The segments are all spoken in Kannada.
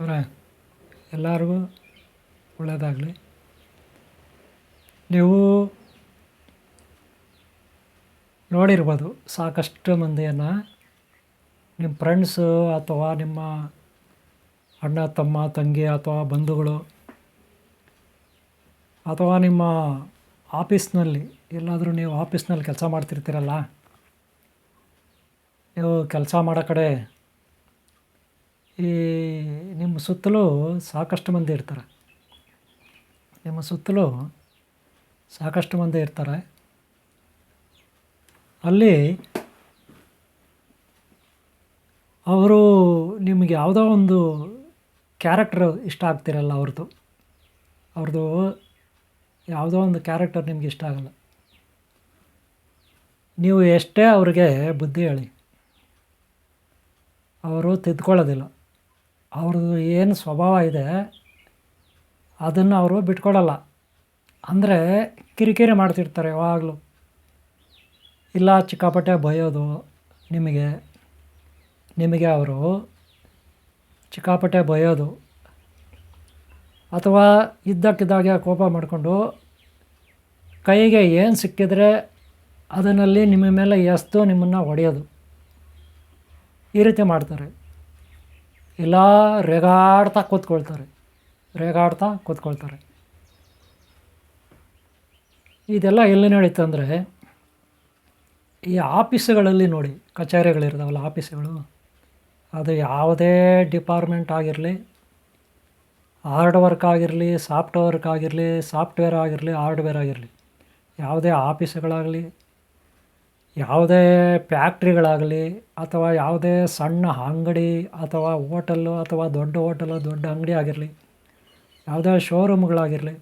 ಅವರೇ, ಎಲ್ಲರಿಗೂ ಒಳ್ಳೆಯದಾಗಲಿ ನೀವು ನೋಡಿರ್ಬೋದು ಸಾಕಷ್ಟು ಮಂದಿಯನ್ನು. ನಿಮ್ಮ ಫ್ರೆಂಡ್ಸು ಅಥವಾ ನಿಮ್ಮ ಅಣ್ಣ, ತಮ್ಮ, ತಂಗಿ ಅಥವಾ ಬಂಧುಗಳು ಅಥವಾ ನಿಮ್ಮ ಆಫೀಸ್ನಲ್ಲಿ, ಎಲ್ಲಾದರೂ ನೀವು ಆಫೀಸ್ನಲ್ಲಿ ಕೆಲಸ ಮಾಡ್ತಿರ್ತೀರಲ್ಲ? ನೀವು ಕೆಲಸ ಮಾಡೋ ಕಡೆ ಈ ನಿಮ್ಮ ಸುತ್ತಲೂ ಸಾಕಷ್ಟು ಮಂದಿ ಇರ್ತಾರೆ. ನಿಮ್ಮ ಸುತ್ತಲೂ ಸಾಕಷ್ಟು ಮಂದಿ ಇರ್ತಾರೆ. ಅಲ್ಲಿ ಅವರು ನಿಮಗೆ ಯಾವುದೋ ಒಂದು ಕ್ಯಾರೆಕ್ಟರ್ ಇಷ್ಟ ಆಗ್ತಿರಲ್ಲ ಅವ್ರದ್ದು. ಅವ್ರದ್ದು ಯಾವುದೋ ಒಂದು ಕ್ಯಾರೆಕ್ಟರ್ ನಿಮ್ಗೆ ಇಷ್ಟ ಆಗಲ್ಲ. ನೀವು ಎಷ್ಟೇ ಅವ್ರಿಗೆ ಬುದ್ಧಿ ಹೇಳಿ, ಅವರು ತಿದ್ಕೊಳ್ಳೋದಿಲ್ಲ. ಅವ್ರದ್ದು ಏನು ಸ್ವಭಾವ ಇದೆ, ಅದನ್ನು ಅವರು ಬಿಟ್ಕೊಡಲ್ಲ. ಅಂದರೆ ಕಿರಿಕಿರಿ ಮಾಡ್ತಿರ್ತಾರೆ ಯಾವಾಗಲೂ. ಇಲ್ಲ, ಚಿಕ್ಕಾಪಟ್ಟೆ ಬೈಯೋದು ನಿಮಗೆ ನಿಮಗೆ ಅವರು ಚಿಕ್ಕಾಪಟ್ಟೆ ಬೈಯೋದು. ಅಥವಾ ಇದ್ದಕ್ಕಿದ್ದಾಗೆ ಕೋಪ ಮಾಡಿಕೊಂಡು ಕೈಗೆ ಏನು ಸಿಕ್ಕಿದ್ರೆ ಅದರಲ್ಲಿ ನಿಮ್ಮ ಮೇಲೆ ಎಸ್ದು ನಿಮ್ಮನ್ನು ಹೊಡೆಯೋದು. ಈ ರೀತಿ ಮಾಡ್ತಾರೆ. ಇಲ್ಲ ರೇಗಾಡ್ತಾ ಕೂತ್ಕೊಳ್ತಾರೆ. ರೇಗಾಡ್ತಾ ಕೂತ್ಕೊಳ್ತಾರೆ. ಇದೆಲ್ಲ ಎಲ್ಲಿ ನಡೀತಂದರೆ ಈ ಆಫೀಸುಗಳಲ್ಲಿ ನೋಡಿ, ಕಚೇರಿಗಳಿರ್ತಾವಲ್ಲ ಆಫೀಸುಗಳು, ಅದು ಯಾವುದೇ ಡಿಪಾರ್ಟ್ಮೆಂಟ್ ಆಗಿರಲಿ, ಹಾರ್ಡ್ ವರ್ಕ್ ಆಗಿರಲಿ ಸಾಫ್ಟ್ವರ್ಕ್ ಆಗಿರಲಿ, ಸಾಫ್ಟ್ವೇರ್ ಆಗಿರಲಿ, ಹಾರ್ಡ್ವೇರ್ ಆಗಿರಲಿ, ಯಾವುದೇ ಆಫೀಸುಗಳಾಗಲಿ ಯಾವುದೇ ಫ್ಯಾಕ್ಟ್ರಿಗಳಾಗಲಿ ಅಥವಾ ಯಾವುದೇ ಸಣ್ಣ ಅಂಗಡಿ ಅಥವಾ ಹೋಟಲ್ಲು ಅಥವಾ ದೊಡ್ಡ ಹೋಟಲು, ದೊಡ್ಡ ಅಂಗಡಿ ಆಗಿರಲಿ, ಯಾವುದೇ ಶೋರೂಮ್ಗಳಾಗಿರಲಿ,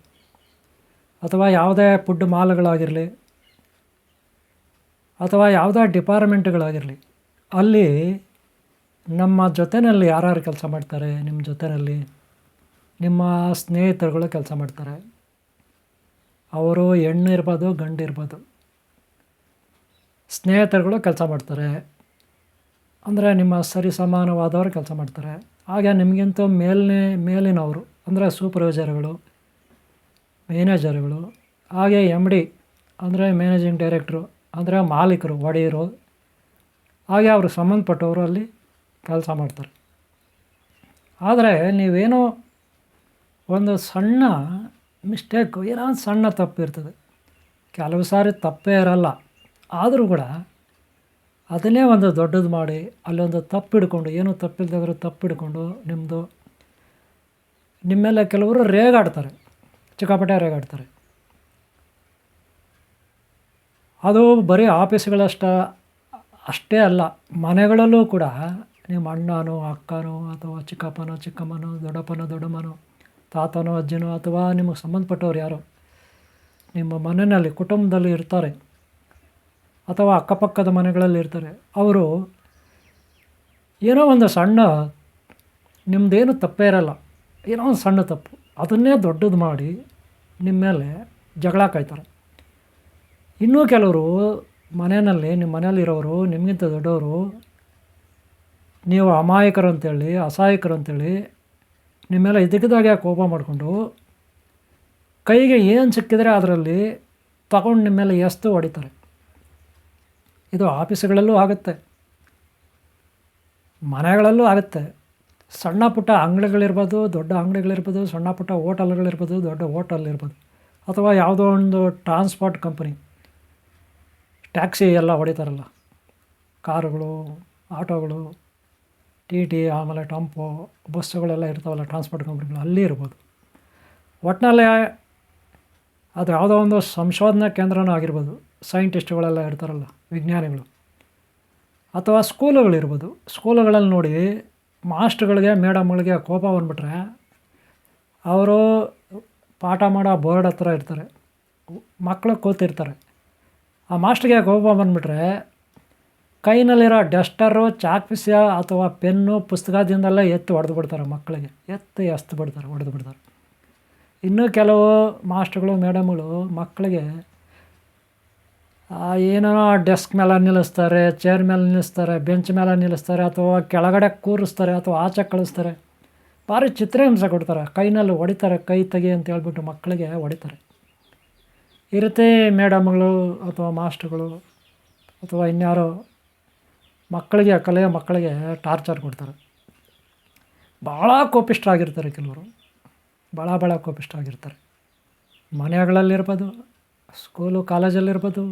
ಅಥವಾ ಯಾವುದೇ ಫುಡ್ ಮಾಲ್ಗಳಾಗಿರಲಿ, ಅಥವಾ ಯಾವುದೇ ಡಿಪಾರ್ಟ್ಮೆಂಟ್ಗಳಾಗಿರಲಿ, ಅಲ್ಲಿ ನಮ್ಮ ಜೊತೆಯಲ್ಲಿ ಯಾರ್ಯಾರು ಕೆಲಸ ಮಾಡ್ತಾರೆ, ನಿಮ್ಮ ಜೊತೆಯಲ್ಲಿ ನಿಮ್ಮ ಸ್ನೇಹಿತರುಗಳು ಕೆಲಸ ಮಾಡ್ತಾರೆ. ಅವರು ಹೆಣ್ಣು ಇರ್ಬೋದು, ಗಂಡು ಇರ್ಬೋದು. ಸ್ನೇಹಿತರುಗಳು ಕೆಲಸ ಮಾಡ್ತಾರೆ. ಅಂದರೆ ನಿಮ್ಮ ಸರಿ ಸಮಾನವಾದವರು ಕೆಲಸ ಮಾಡ್ತಾರೆ. ಹಾಗೆ ನಿಮಗಿಂತ ಮೇಲನೇ, ಮೇಲಿನವರು, ಅಂದರೆ ಸೂಪರ್ವೈಸರ್ಗಳು ಮ್ಯಾನೇಜರ್ಗಳು ಹಾಗೆ ಎಂ ಡಿ ಅಂದರೆ ಮ್ಯಾನೇಜಿಂಗ್ ಡೈರೆಕ್ಟ್ರು ಅಂದರೆ ಮಾಲೀಕರು, ಒಡೆಯರು, ಹಾಗೆ ಅವರು ಸಂಬಂಧಪಟ್ಟವರು ಅಲ್ಲಿ ಕೆಲಸ ಮಾಡ್ತಾರೆ. ಆದರೆ ನೀವೇನೋ ಒಂದು ಸಣ್ಣ ಮಿಸ್ಟೇಕು ಏನೋ ಒಂದು ಸಣ್ಣ ತಪ್ಪಿರ್ತದೆ. ಕೆಲವು ಸಾರಿ ತಪ್ಪೇ ಇರಲ್ಲ. ಆದರೂ ಕೂಡ ಅದನ್ನೇ ಒಂದು ದೊಡ್ಡದು ಮಾಡಿ ಅಲ್ಲೊಂದು ತಪ್ಪು ಹಿಡ್ಕೊಂಡು ಏನೂ ತಪ್ಪಿಲ್ದಾದ್ರೂ ತಪ್ಪು ನಿಮ್ಮದು ನಿಮ್ಮೆಲ್ಲ ಮೇಲೆ ಕೆಲವರು ರೇಗಾಡ್ತಾರೆ, ಚಿಕ್ಕಾಪಟ್ಟೆ ರೇಗಾಡ್ತಾರೆ. ಅದು ಬರೀ ಆಫೀಸ್ಗಳಷ್ಟ, ಅಷ್ಟೇ ಅಲ್ಲ, ಮನೆಗಳಲ್ಲೂ ಕೂಡ ನಿಮ್ಮ ಅಣ್ಣನೋ, ಅಕ್ಕನೋ, ಅಥವಾ ಚಿಕ್ಕಪ್ಪನೋ, ಚಿಕ್ಕಮ್ಮನೋ, ದೊಡ್ಡಪ್ಪನೋ, ದೊಡ್ಡಮ್ಮನೋ, ತಾತನೋ, ಅಜ್ಜನೋ, ಅಥವಾ ನಿಮಗೆ ಸಂಬಂಧಪಟ್ಟವ್ರು ಯಾರೋ, ನಿಮ್ಮ ಮನೆಯಲ್ಲಿ, ಕುಟುಂಬದಲ್ಲಿ ಇರ್ತಾರೆ. ಅಥವಾ ಅಕ್ಕಪಕ್ಕದ ಮನೆಗಳಲ್ಲಿ ಇರ್ತಾರೆ ಅವರು ಏನೋ ಒಂದು ಸಣ್ಣ ನಿಮ್ಮದೇನು ತಪ್ಪೇ ಇರಲ್ಲ. ಏನೋ ಒಂದು ಸಣ್ಣ ತಪ್ಪು. ಅದನ್ನೇ ದೊಡ್ಡದು ಮಾಡಿ ನಿಮ್ಮ ಮೇಲೆ ಜಗಳ ಕಾಯ್ತಾರೆ. ಇನ್ನೂ ಕೆಲವರು ಮನೆಯಲ್ಲಿ, ನಿಮ್ಮ ಮನೆಯಲ್ಲಿರೋರು, ನಿಮಗಿಂತ ದೊಡ್ಡವರು, ನೀವು ಅಮಾಯಕರು ಅಂತೇಳಿ, ಅಸಹಾಯಕರು ಅಂತೇಳಿ ನಿಮ್ಮ ಮೇಲೆ ಇದ್ದಕ್ಕಿದ್ದಾಗೆ ಕೋಪ ಮಾಡಿಕೊಂಡು ಕೈಗೆ ಏನು ಸಿಕ್ಕಿದರೆ ಅದರಲ್ಲಿ ತಗೊಂಡು ನಿಮ್ಮ ಮೇಲೆ ಎಸ್ತು ಹೊಡಿತಾರೆ. ಇದು ಆಫೀಸುಗಳಲ್ಲೂ ಆಗುತ್ತೆ. ಮನೆಗಳಲ್ಲೂ ಆಗುತ್ತೆ. ಸಣ್ಣ ಪುಟ್ಟ ಅಂಗಡಿಗಳಿರ್ಬೋದು, ದೊಡ್ಡ ಅಂಗಡಿಗಳಿರ್ಬೋದು, ಸಣ್ಣ ಪುಟ್ಟ ಹೋಟೆಲ್ಗಳಿರ್ಬೋದು, ದೊಡ್ಡ ಹೋಟೆಲ್ ಇರ್ಬೋದು ಅಥವಾ ಯಾವುದೋ ಒಂದು ಟ್ರಾನ್ಸ್ಪೋರ್ಟ್ ಕಂಪನಿ, ಟ್ಯಾಕ್ಸಿ ಎಲ್ಲ ಹೊಡಿತಾರಲ್ಲ. ಕಾರುಗಳು, ಆಟೋಗಳು, ಟಿ ಟಿ, ಆಮೇಲೆ ಟೆಂಪೋ, ಬಸ್ಸುಗಳೆಲ್ಲ ಇರ್ತಾವಲ್ಲ ಟ್ರಾನ್ಸ್ಪೋರ್ಟ್ ಕಂಪ್ನಿಗಳು, ಅಲ್ಲಿ ಇರ್ಬೋದು. ಒಟ್ಟಿನಲ್ಲಿ ಅದು ಯಾವುದೋ ಒಂದು ಸಂಶೋಧನಾ ಕೇಂದ್ರನೂ ಆಗಿರ್ಬೋದು. ಸೈಂಟಿಸ್ಟ್ಗಳೆಲ್ಲ ಇರ್ತಾರಲ್ಲ. ವಿಜ್ಞಾನಿಗಳು. ಅಥವಾ ಸ್ಕೂಲುಗಳಿರ್ಬೋದು. ಸ್ಕೂಲುಗಳಲ್ಲಿ ನೋಡಿ, ಮಾಸ್ಟ್ರುಗಳಿಗೆ, ಮೇಡಮ್ಗಳಿಗೆ ಕೋಪ ಬಂದುಬಿಟ್ರೆ, ಅವರು ಪಾಠ ಮಾಡೋ ಬೋರ್ಡ್ ಹತ್ರ ಇರ್ತಾರೆ. ಮಕ್ಕಳು ಕೂತಿರ್ತಾರೆ. ಆ ಮಾಸ್ಟ್ರಿಗೆ ಕೋಪ ಬಂದುಬಿಟ್ರೆ, ಕೈನಲ್ಲಿರೋ ಡಸ್ಟರು ಚಾಕ್ ಪಿಸ್ಯ ಅಥವಾ ಪೆನ್ನು ಪುಸ್ತಕದಿಂದಲ್ಲ ಎತ್ತು ಹೊಡೆದು ಬಿಡ್ತಾರೆ ಮಕ್ಕಳಿಗೆ ಎತ್ತು ಎಸ್ತು ಬಿಡ್ತಾರೆ, ಹೊಡೆದು ಬಿಡ್ತಾರೆ. ಇನ್ನೂ ಕೆಲವು ಮಾಸ್ಟ್ರುಗಳು, ಮೇಡಮ್ಗಳು ಮಕ್ಕಳಿಗೆ ಏನೋ ಡೆಸ್ಕ್ ಮೇಲೆ ನಿಲ್ಲಿಸ್ತಾರೆ ಚೇರ್ ಮೇಲೆ ನಿಲ್ಲಿಸ್ತಾರೆ ಬೆಂಚ್ ಮೇಲೆ ನಿಲ್ಲಿಸ್ತಾರೆ, ಅಥವಾ ಕೆಳಗಡೆ ಕೂರಿಸ್ತಾರೆ, ಅಥವಾ ಆಚೆ ಕಳಿಸ್ತಾರೆ. ಭಾರಿ ಚಿತ್ರಹಿಂಸೆ ಕೊಡ್ತಾರೆ. ಕೈನಲ್ಲಿ ಹೊಡಿತಾರೆ, ಕೈ ತೆಗೆ ಅಂತ ಹೇಳ್ಬಿಟ್ಟು ಮಕ್ಕಳಿಗೆ ಹೊಡಿತಾರೆ. ಈ ರೀತಿ ಮೇಡಮ್ಗಳು ಅಥವಾ ಮಾಸ್ಟ್ರುಗಳು ಅಥವಾ ಇನ್ಯಾರೋ ಮಕ್ಕಳಿಗೆ, ಕಲೆಯ ಮಕ್ಕಳಿಗೆ ಟಾರ್ಚರ್ ಕೊಡ್ತಾರೆ. ಭಾಳ ಕೋಪಿಷ್ಠರಾಗಿರ್ತಾರೆ ಕೆಲವರು. ಭಾಳ ಭಾಳ ಕೋಪಿಷ್ಠರಾಗಿರ್ತಾರೆ. ಮನೆಗಳಲ್ಲಿರ್ಬೋದು ಸ್ಕೂಲು ಕಾಲೇಜಲ್ಲಿರ್ಬೋದು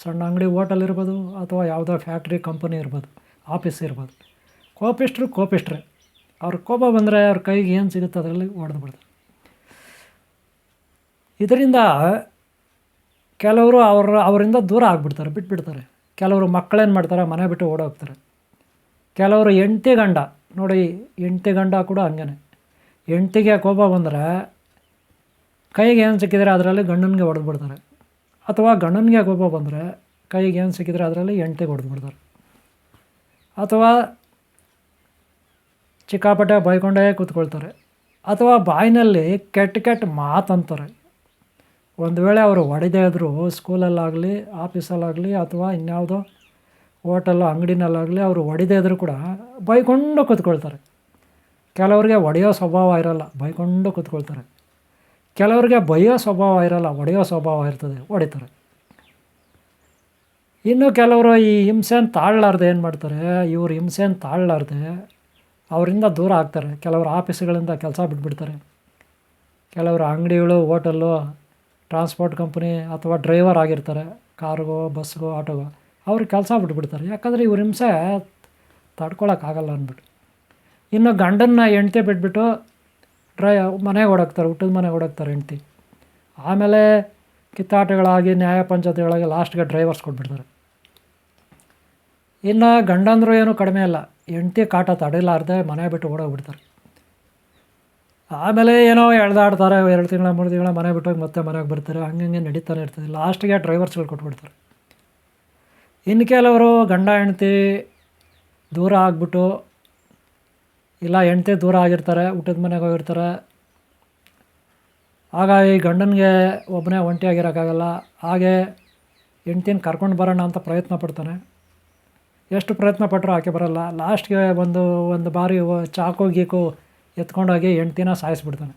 ಸಣ್ಣ ಅಂಗಡಿ ಓಟಲ್ ಇರ್ಬೋದು, ಅಥವಾ ಯಾವುದೋ ಫ್ಯಾಕ್ಟ್ರಿ ಕಂಪನಿ ಇರ್ಬೋದು ಆಫೀಸ್ ಇರ್ಬೋದು. ಕೋಪಿಷ್ಟರು ಕೋಪಿಷ್ಟ್ರೆ. ಅವ್ರ ಕೋಪ ಬಂದರೆ ಅವ್ರ ಕೈಗೆ ಏನು ಸಿಗುತ್ತೆ ಅದರಲ್ಲಿ ಹೊಡೆದು ಬಿಡ್ತಾರೆ. ಇದರಿಂದ ಕೆಲವರು ಅವ್ರ, ಅವರಿಂದ ದೂರ ಆಗಿಬಿಡ್ತಾರೆ, ಬಿಟ್ಬಿಡ್ತಾರೆ. ಕೆಲವರು ಮಕ್ಕಳೇನು ಮಾಡ್ತಾರೆ, ಮನೆ ಬಿಟ್ಟು ಓಡೋಗ್ತಾರೆ ಕೆಲವರು ಹೆಂಡ್ತಿ ಗಂಡ, ನೋಡಿ ಹೆಂಡ್ತಿ ಗಂಡ ಕೂಡ ಹಂಗೇ ಹೆಂಡ್ತಿಗೆ ಕೋಪ ಬಂದರೆ ಕೈಗೆ ಏನು ಸಿಕ್ಕಿದರೆ ಅದರಲ್ಲಿ ಗಂಡನಿಗೆ ಹೊಡೆದು ಬಿಡ್ತಾರೆ. ಅಥವಾ ಗಂಡನಿಗೆ ಕೋಪ ಬಂದರೆ ಕೈಗೆ ಏನು ಸಿಕ್ಕಿದ್ರೆ ಅದರಲ್ಲಿ ಎಂಟೆ ಹೊಡೆದು ಬಿಡ್ತಾರೆ. ಅಥವಾ ಚಿಕ್ಕಾಪಟ್ಟೆ ಬೈಕೊಂಡೇ ಕೂತ್ಕೊಳ್ತಾರೆ. ಅಥವಾ ಬಾಯಿನಲ್ಲಿ ಕೆಟ್ಟ ಕೆಟ್ಟ ಮಾತಂತಾರೆ ಒಂದು ವೇಳೆ ಅವರು ಹೊಡೆದೇ ಇದ್ದರೂ ಸ್ಕೂಲಲ್ಲಾಗಲಿ, ಆಫೀಸಲ್ಲಾಗಲಿ ಅಥವಾ ಇನ್ಯಾವುದೋ ಹೋಟೆಲ್ಲು ಅಂಗಡಿನಲ್ಲಾಗಲಿ ಅವರು ಹೊಡೆದೇ ಇದ್ದರೂ ಕೂಡ ಬೈಕೊಂಡು ಕೂತ್ಕೊಳ್ತಾರೆ. ಕೆಲವರಿಗೆ ಒಡೆಯೋ ಸ್ವಭಾವ ಇರಲ್ಲ, ಬೈಕೊಂಡು ಕೂತ್ಕೊಳ್ತಾರೆ. ಕೆಲವ್ರಿಗೆ ಬೈಯೋ ಸ್ವಭಾವ ಇರಲ್ಲ, ಹೊಡೆಯೋ ಸ್ವಭಾವ ಇರ್ತದೆ, ಹೊಡಿತಾರೆ. ಇನ್ನು ಕೆಲವರು ಈ ಹಿಂಸೆನ ತಾಳಲಾರ್ದೆ ಏನು ಮಾಡ್ತಾರೆ, ಇವರು ಹಿಂಸೆನ ತಾಳಲಾರ್ದೆ ಅವರಿಂದ ದೂರ ಆಗ್ತಾರೆ. ಕೆಲವರು ಆಫೀಸ್ಗಳಿಂದ ಕೆಲಸ ಬಿಟ್ಬಿಡ್ತಾರೆ. ಕೆಲವರು ಅಂಗಡಿಗಳು, ಹೋಟೆಲ್ಲು, ಟ್ರಾನ್ಸ್ಪೋರ್ಟ್ ಕಂಪ್ನಿ ಅಥವಾ ಡ್ರೈವರ್ ಆಗಿರ್ತಾರೆ, ಕಾರ್ಗೋ, ಬಸ್ಗೋ, ಆಟೋಗೋ ಅವ್ರಿಗೆ ಕೆಲಸ ಬಿಟ್ಬಿಡ್ತಾರೆ. ಯಾಕಂದರೆ ಇವ್ರ ಹಿಂಸೆ ತಡ್ಕೊಳಕ್ಕಾಗಲ್ಲ ಅಂದ್ಬಿಟ್ಟು. ಇನ್ನು ಗಂಡನ್ನ ಹೆಂಡ್ತಿ ಬಿಟ್ಬಿಟ್ಟು ಡ್ರೈ ಮನೆಗೆ ಓಡಾಕ್ತಾರೆ ಊಟದ ಮನೆಗೆ ಓಡಾಕ್ತಾರೆ ಹೆಂಡ್ತಿ. ಆಮೇಲೆ ಕಿತ್ತಾಟಗಳಾಗಿ, ನ್ಯಾಯ ಪಂಚಾಯತಿಗಳಾಗಿ ಲಾಸ್ಟ್ಗೆ ಡ್ರೈವರ್ಸ್ ಕೊಟ್ಬಿಡ್ತಾರೆ. ಇನ್ನು ಗಂಡಂದ್ರೂ ಏನೂ ಕಡಿಮೆ ಇಲ್ಲ ಹೆಂಡ್ತಿ ಕಾಟ ತಡಿಲಾರ್ದೆ ಮನೆ ಬಿಟ್ಟು ಓಡೋಗ್ಬಿಡ್ತಾರೆ. ಆಮೇಲೆ ಏನೋ ಎಳ್ದಾಡ್ತಾರೆ, ಎರಡು ತಿಂಗಳ, ಮೂರು ತಿಂಗಳ ಮನೆ ಬಿಟ್ಟೋಗಿ ಮತ್ತೆ ಮನೆಗೆ ಬರ್ತಾರೆ ಹಂಗೆ ನಡೀತಾನೆ ಇರ್ತದೆ. ಲಾಸ್ಟಿಗೆ ಡ್ರೈವರ್ಸ್ಗಳು ಕೊಟ್ಬಿಡ್ತಾರೆ. ಇನ್ನು ಕೆಲವರು ಗಂಡ, ಹೆಂಡ್ತಿ ದೂರ ಆಗ್ಬಿಟ್ಟು ಇಲ್ಲ ಹೆಂಡತಿ ದೂರ ಆಗಿರ್ತಾರೆ, ಊಟದ ಮನೆಗೆ ಹೋಗಿರ್ತಾರೆ. ಹಾಗಾಗಿ ಗಂಡನಿಗೆ ಒಬ್ಬನೇ ಒಂಟಿಯಾಗಿರೋಕ್ಕಾಗಲ್ಲ ಹಾಗೆ ಹೆಂಡ್ತಿನ ಕರ್ಕೊಂಡು ಬರೋಣ ಅಂತ ಪ್ರಯತ್ನ ಪಡ್ತಾನೆ. ಎಷ್ಟು ಪ್ರಯತ್ನ ಪಟ್ಟರು ಆಕೆ ಬರಲ್ಲ. ಲಾಸ್ಟ್ಗೆ ಒಂದು ಒಂದು ಬಾರಿ ಚಾಕು ಗೀಕು ಎತ್ಕೊಂಡೋಗಿ ಹೆಂಡ್ತಿನ ಸಾಯಿಸ್ಬಿಡ್ತಾನೆ.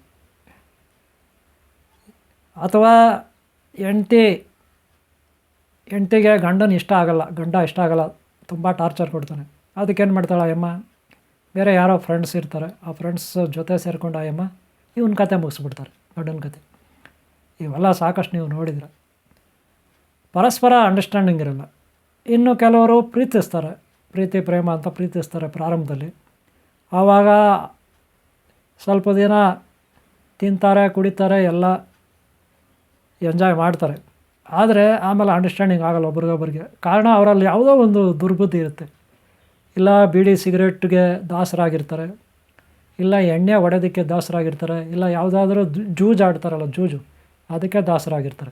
ಅಥವಾ ಹೆಂಡ್ತಿ, ಹೆಂಡ್ತಿಗೆ ಗಂಡನ ಇಷ್ಟ ಆಗಲ್ಲ, ಗಂಡ ಇಷ್ಟ ಆಗಲ್ಲ, ತುಂಬ ಟಾರ್ಚರ್ ಕೊಡ್ತಾನೆ. ಅದಕ್ಕೇನು ಮಾಡ್ತಾಳೆ ಅಮ್ಮ ಬೇರೆ ಯಾರೋ ಫ್ರೆಂಡ್ಸ್ ಇರ್ತಾರೆ, ಆ ಫ್ರೆಂಡ್ಸ್ ಜೊತೆ ಸೇರಿಕೊಂಡು ಆಯಮ್ಮ ಇವನ ಕತೆ ಮುಗಿಸ್ಬಿಡ್ತಾರೆ, ದೊಡ್ಡನ ಕತೆ. ಇವೆಲ್ಲ ಸಾಕಷ್ಟು ನೀವು ನೋಡಿದ್ರೆ. ಪರಸ್ಪರ ಅಂಡರ್ಸ್ಟ್ಯಾಂಡಿಂಗ್ ಇರಲ್ಲ. ಇನ್ನು ಕೆಲವರು ಪ್ರೀತಿಸ್ತಾರೆ, ಪ್ರೀತಿ, ಪ್ರೇಮ ಅಂತ ಪ್ರೀತಿಸ್ತಾರೆ ಪ್ರಾರಂಭದಲ್ಲಿ. ಆವಾಗ ಸ್ವಲ್ಪ ದಿನ ತಿಂತಾರೆ, ಕುಡಿತಾರೆ, ಎಲ್ಲ ಎಂಜಾಯ್ ಮಾಡ್ತಾರೆ. ಆದರೆ ಆಮೇಲೆ ಅಂಡರ್ಸ್ಟ್ಯಾಂಡಿಂಗ್ ಆಗಲ್ಲ ಒಬ್ರಿಗೊಬ್ರಿಗೆ. ಕಾರಣ ಅವರಲ್ಲಿ ಯಾವುದೋ ಒಂದು ದುರ್ಬುದ್ಧಿ ಇರುತ್ತೆ. ಇಲ್ಲ ಬೀಡಿ ಸಿಗರೇಟ್ಗೆ ದಾಸರಾಗಿರ್ತಾರೆ, ಇಲ್ಲ ಎಣ್ಣೆ ಹೊಡೆಯೋದಕ್ಕೆ ದಾಸರಾಗಿರ್ತಾರೆ, ಇಲ್ಲ ಯಾವುದಾದ್ರೂ ಜೂಜ್ ಆಡ್ತಾರಲ್ಲ, ಜೂಜು, ಅದಕ್ಕೆ ದಾಸರಾಗಿರ್ತಾರೆ.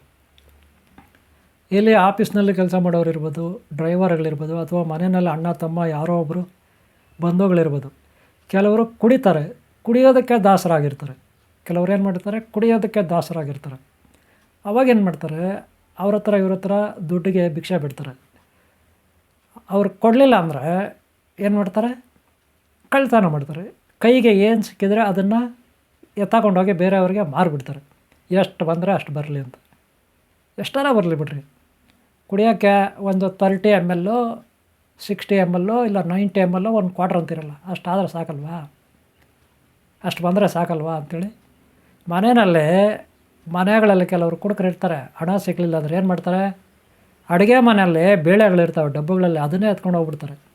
ಇಲ್ಲಿ ಆಫೀಸ್ನಲ್ಲಿ ಕೆಲಸ ಮಾಡೋರು ಇರ್ಬೋದು ಡ್ರೈವರ್ಗಳಿರ್ಬೋದು, ಅಥವಾ ಮನೆಯಲ್ಲಿ ಅಣ್ಣ, ತಮ್ಮ, ಯಾರೋ ಒಬ್ಬರು ಬಂಧುಗಳಿರ್ಬೋದು, ಕೆಲವರು ಕುಡಿತಾರೆ, ಕುಡಿಯೋದಕ್ಕೆ ದಾಸರಾಗಿರ್ತಾರೆ. ಕೆಲವರು ಏನು ಮಾಡ್ತಾರೆ, ಕುಡಿಯೋದಕ್ಕೆ ದಾಸರಾಗಿರ್ತಾರೆ. ಅವಾಗ ಏನು ಮಾಡ್ತಾರೆ, ಅವ್ರ ಹತ್ರ, ಇವ್ರ ಹತ್ರ ದುಡ್ಡಿಗೆ ಭಿಕ್ಷೆ ಬಿಡ್ತಾರೆ. ಅವ್ರು ಕೊಡಲಿಲ್ಲ ಅಂದರೆ ಏನು ಮಾಡ್ತಾರೆ? ಕಳ್ಳತನ ಮಾಡ್ತಾರೆ. ಕೈಗೆ ಏನು ಸಿಕ್ಕಿದರೆ ಅದನ್ನು ಎತ್ತಾಕೊಂಡೋಗಿ ಬೇರೆಯವ್ರಿಗೆ ಮಾರಿಬಿಡ್ತಾರೆ. ಎಷ್ಟು ಬಂದರೆ ಅಷ್ಟು ಬರಲಿ ಅಂತ. ಎಷ್ಟಾರ ಬರಲಿ ಬಿಡ್ರಿ. ಕುಡಿಯೋಕ್ಕೆ ಒಂದು thirty M L sixty M L ಇಲ್ಲ ನೈಂಟಿ ಎಂ ಎಲ್ಲು ಒಂದು ಕ್ವಾರ್ಟರ್ ಅಂತಿರಲ್ಲ ಅಷ್ಟಾದರೆ ಸಾಕಲ್ವಾ? ಅಷ್ಟು ಬಂದರೆ ಸಾಕಲ್ವಾ ಅಂಥೇಳಿ ಮನೆಯಲ್ಲಿ ಮನೆಗಳಲ್ಲಿ ಕೆಲವರು ಕುಡ್ಕರಿರ್ತಾರೆ ಹಣ ಸಿಗಲಿಲ್ಲ ಅಂದ್ರೆ ಏನು ಮಾಡ್ತಾರೆ? ಅಡುಗೆ ಮನೆಯಲ್ಲಿ ಬೇಳೆಗಳಿರ್ತಾವೆ, ಡಬ್ಬಗಳಲ್ಲಿ ಅದನ್ನೇ ಎತ್ಕೊಂಡು ಹೋಗ್ಬಿಡ್ತಾರೆ.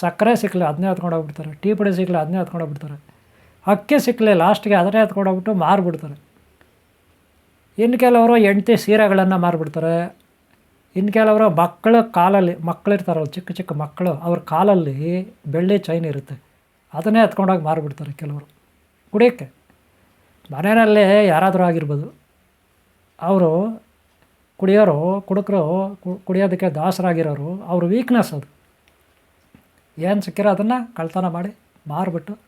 ಸಕ್ಕರೆ ಸಿಕ್ಕಲೆ ಅದನ್ನೇ ಹತ್ಕೊಂಡು ಹೋಗ್ಬಿಡ್ತಾರೆ. ಟೀ ಪುಡಿ ಸಿಕ್ಕಲೆ ಅದನ್ನೇ ಹತ್ಕೊಂಡು ಹೋಗ್ಬಿಡ್ತಾರೆ. ಅಕ್ಕಿ ಸಿಕ್ಕಲೆ ಲಾಸ್ಟ್ಗೆ ಅದನ್ನೇ ಹತ್ಕೊಂಡು ಹೋಗ್ಬಿಟ್ಟು ಮಾರಿಬಿಡ್ತಾರೆ. ಇನ್ನು ಕೆಲವರು ಹೆಂಡ್ತಿ ಸೀರೆಗಳನ್ನು ಮಾರಿಬಿಡ್ತಾರೆ. ಇನ್ನು ಕೆಲವರು ಮಕ್ಕಳ ಕಾಲಲ್ಲಿ, ಮಕ್ಕಳಿರ್ತಾರಲ್ಲ, ಚಿಕ್ಕ ಚಿಕ್ಕ ಮಕ್ಕಳು, ಅವ್ರ ಕಾಲಲ್ಲಿ ಬೆಳ್ಳಿ ಚೈನ್ ಇರುತ್ತೆ. ಅದನ್ನೇ ಹತ್ಕೊಂಡೋಗಿ ಮಾರಿಬಿಡ್ತಾರೆ ಕೆಲವರು. ಕುಡಿಯೋಕ್ಕೆ. ಮನೆಯಲ್ಲೇ ಯಾರಾದರೂ ಆಗಿರ್ಬೋದು. ಅವರು ಕುಡಿಯೋರು, ಕುಡುಕರು, ಕುಡಿಯೋದಕ್ಕೆ ದಾಸರಾಗಿರೋರು, ಅವ್ರ ವೀಕ್ನೆಸ್ ಅದು. ಏನು ಸಿಕ್ಕಿರೋ ಅದನ್ನು ಕಳ್ತನ ಮಾಡಿ ಮಾರಿಬಿಟ್ಟು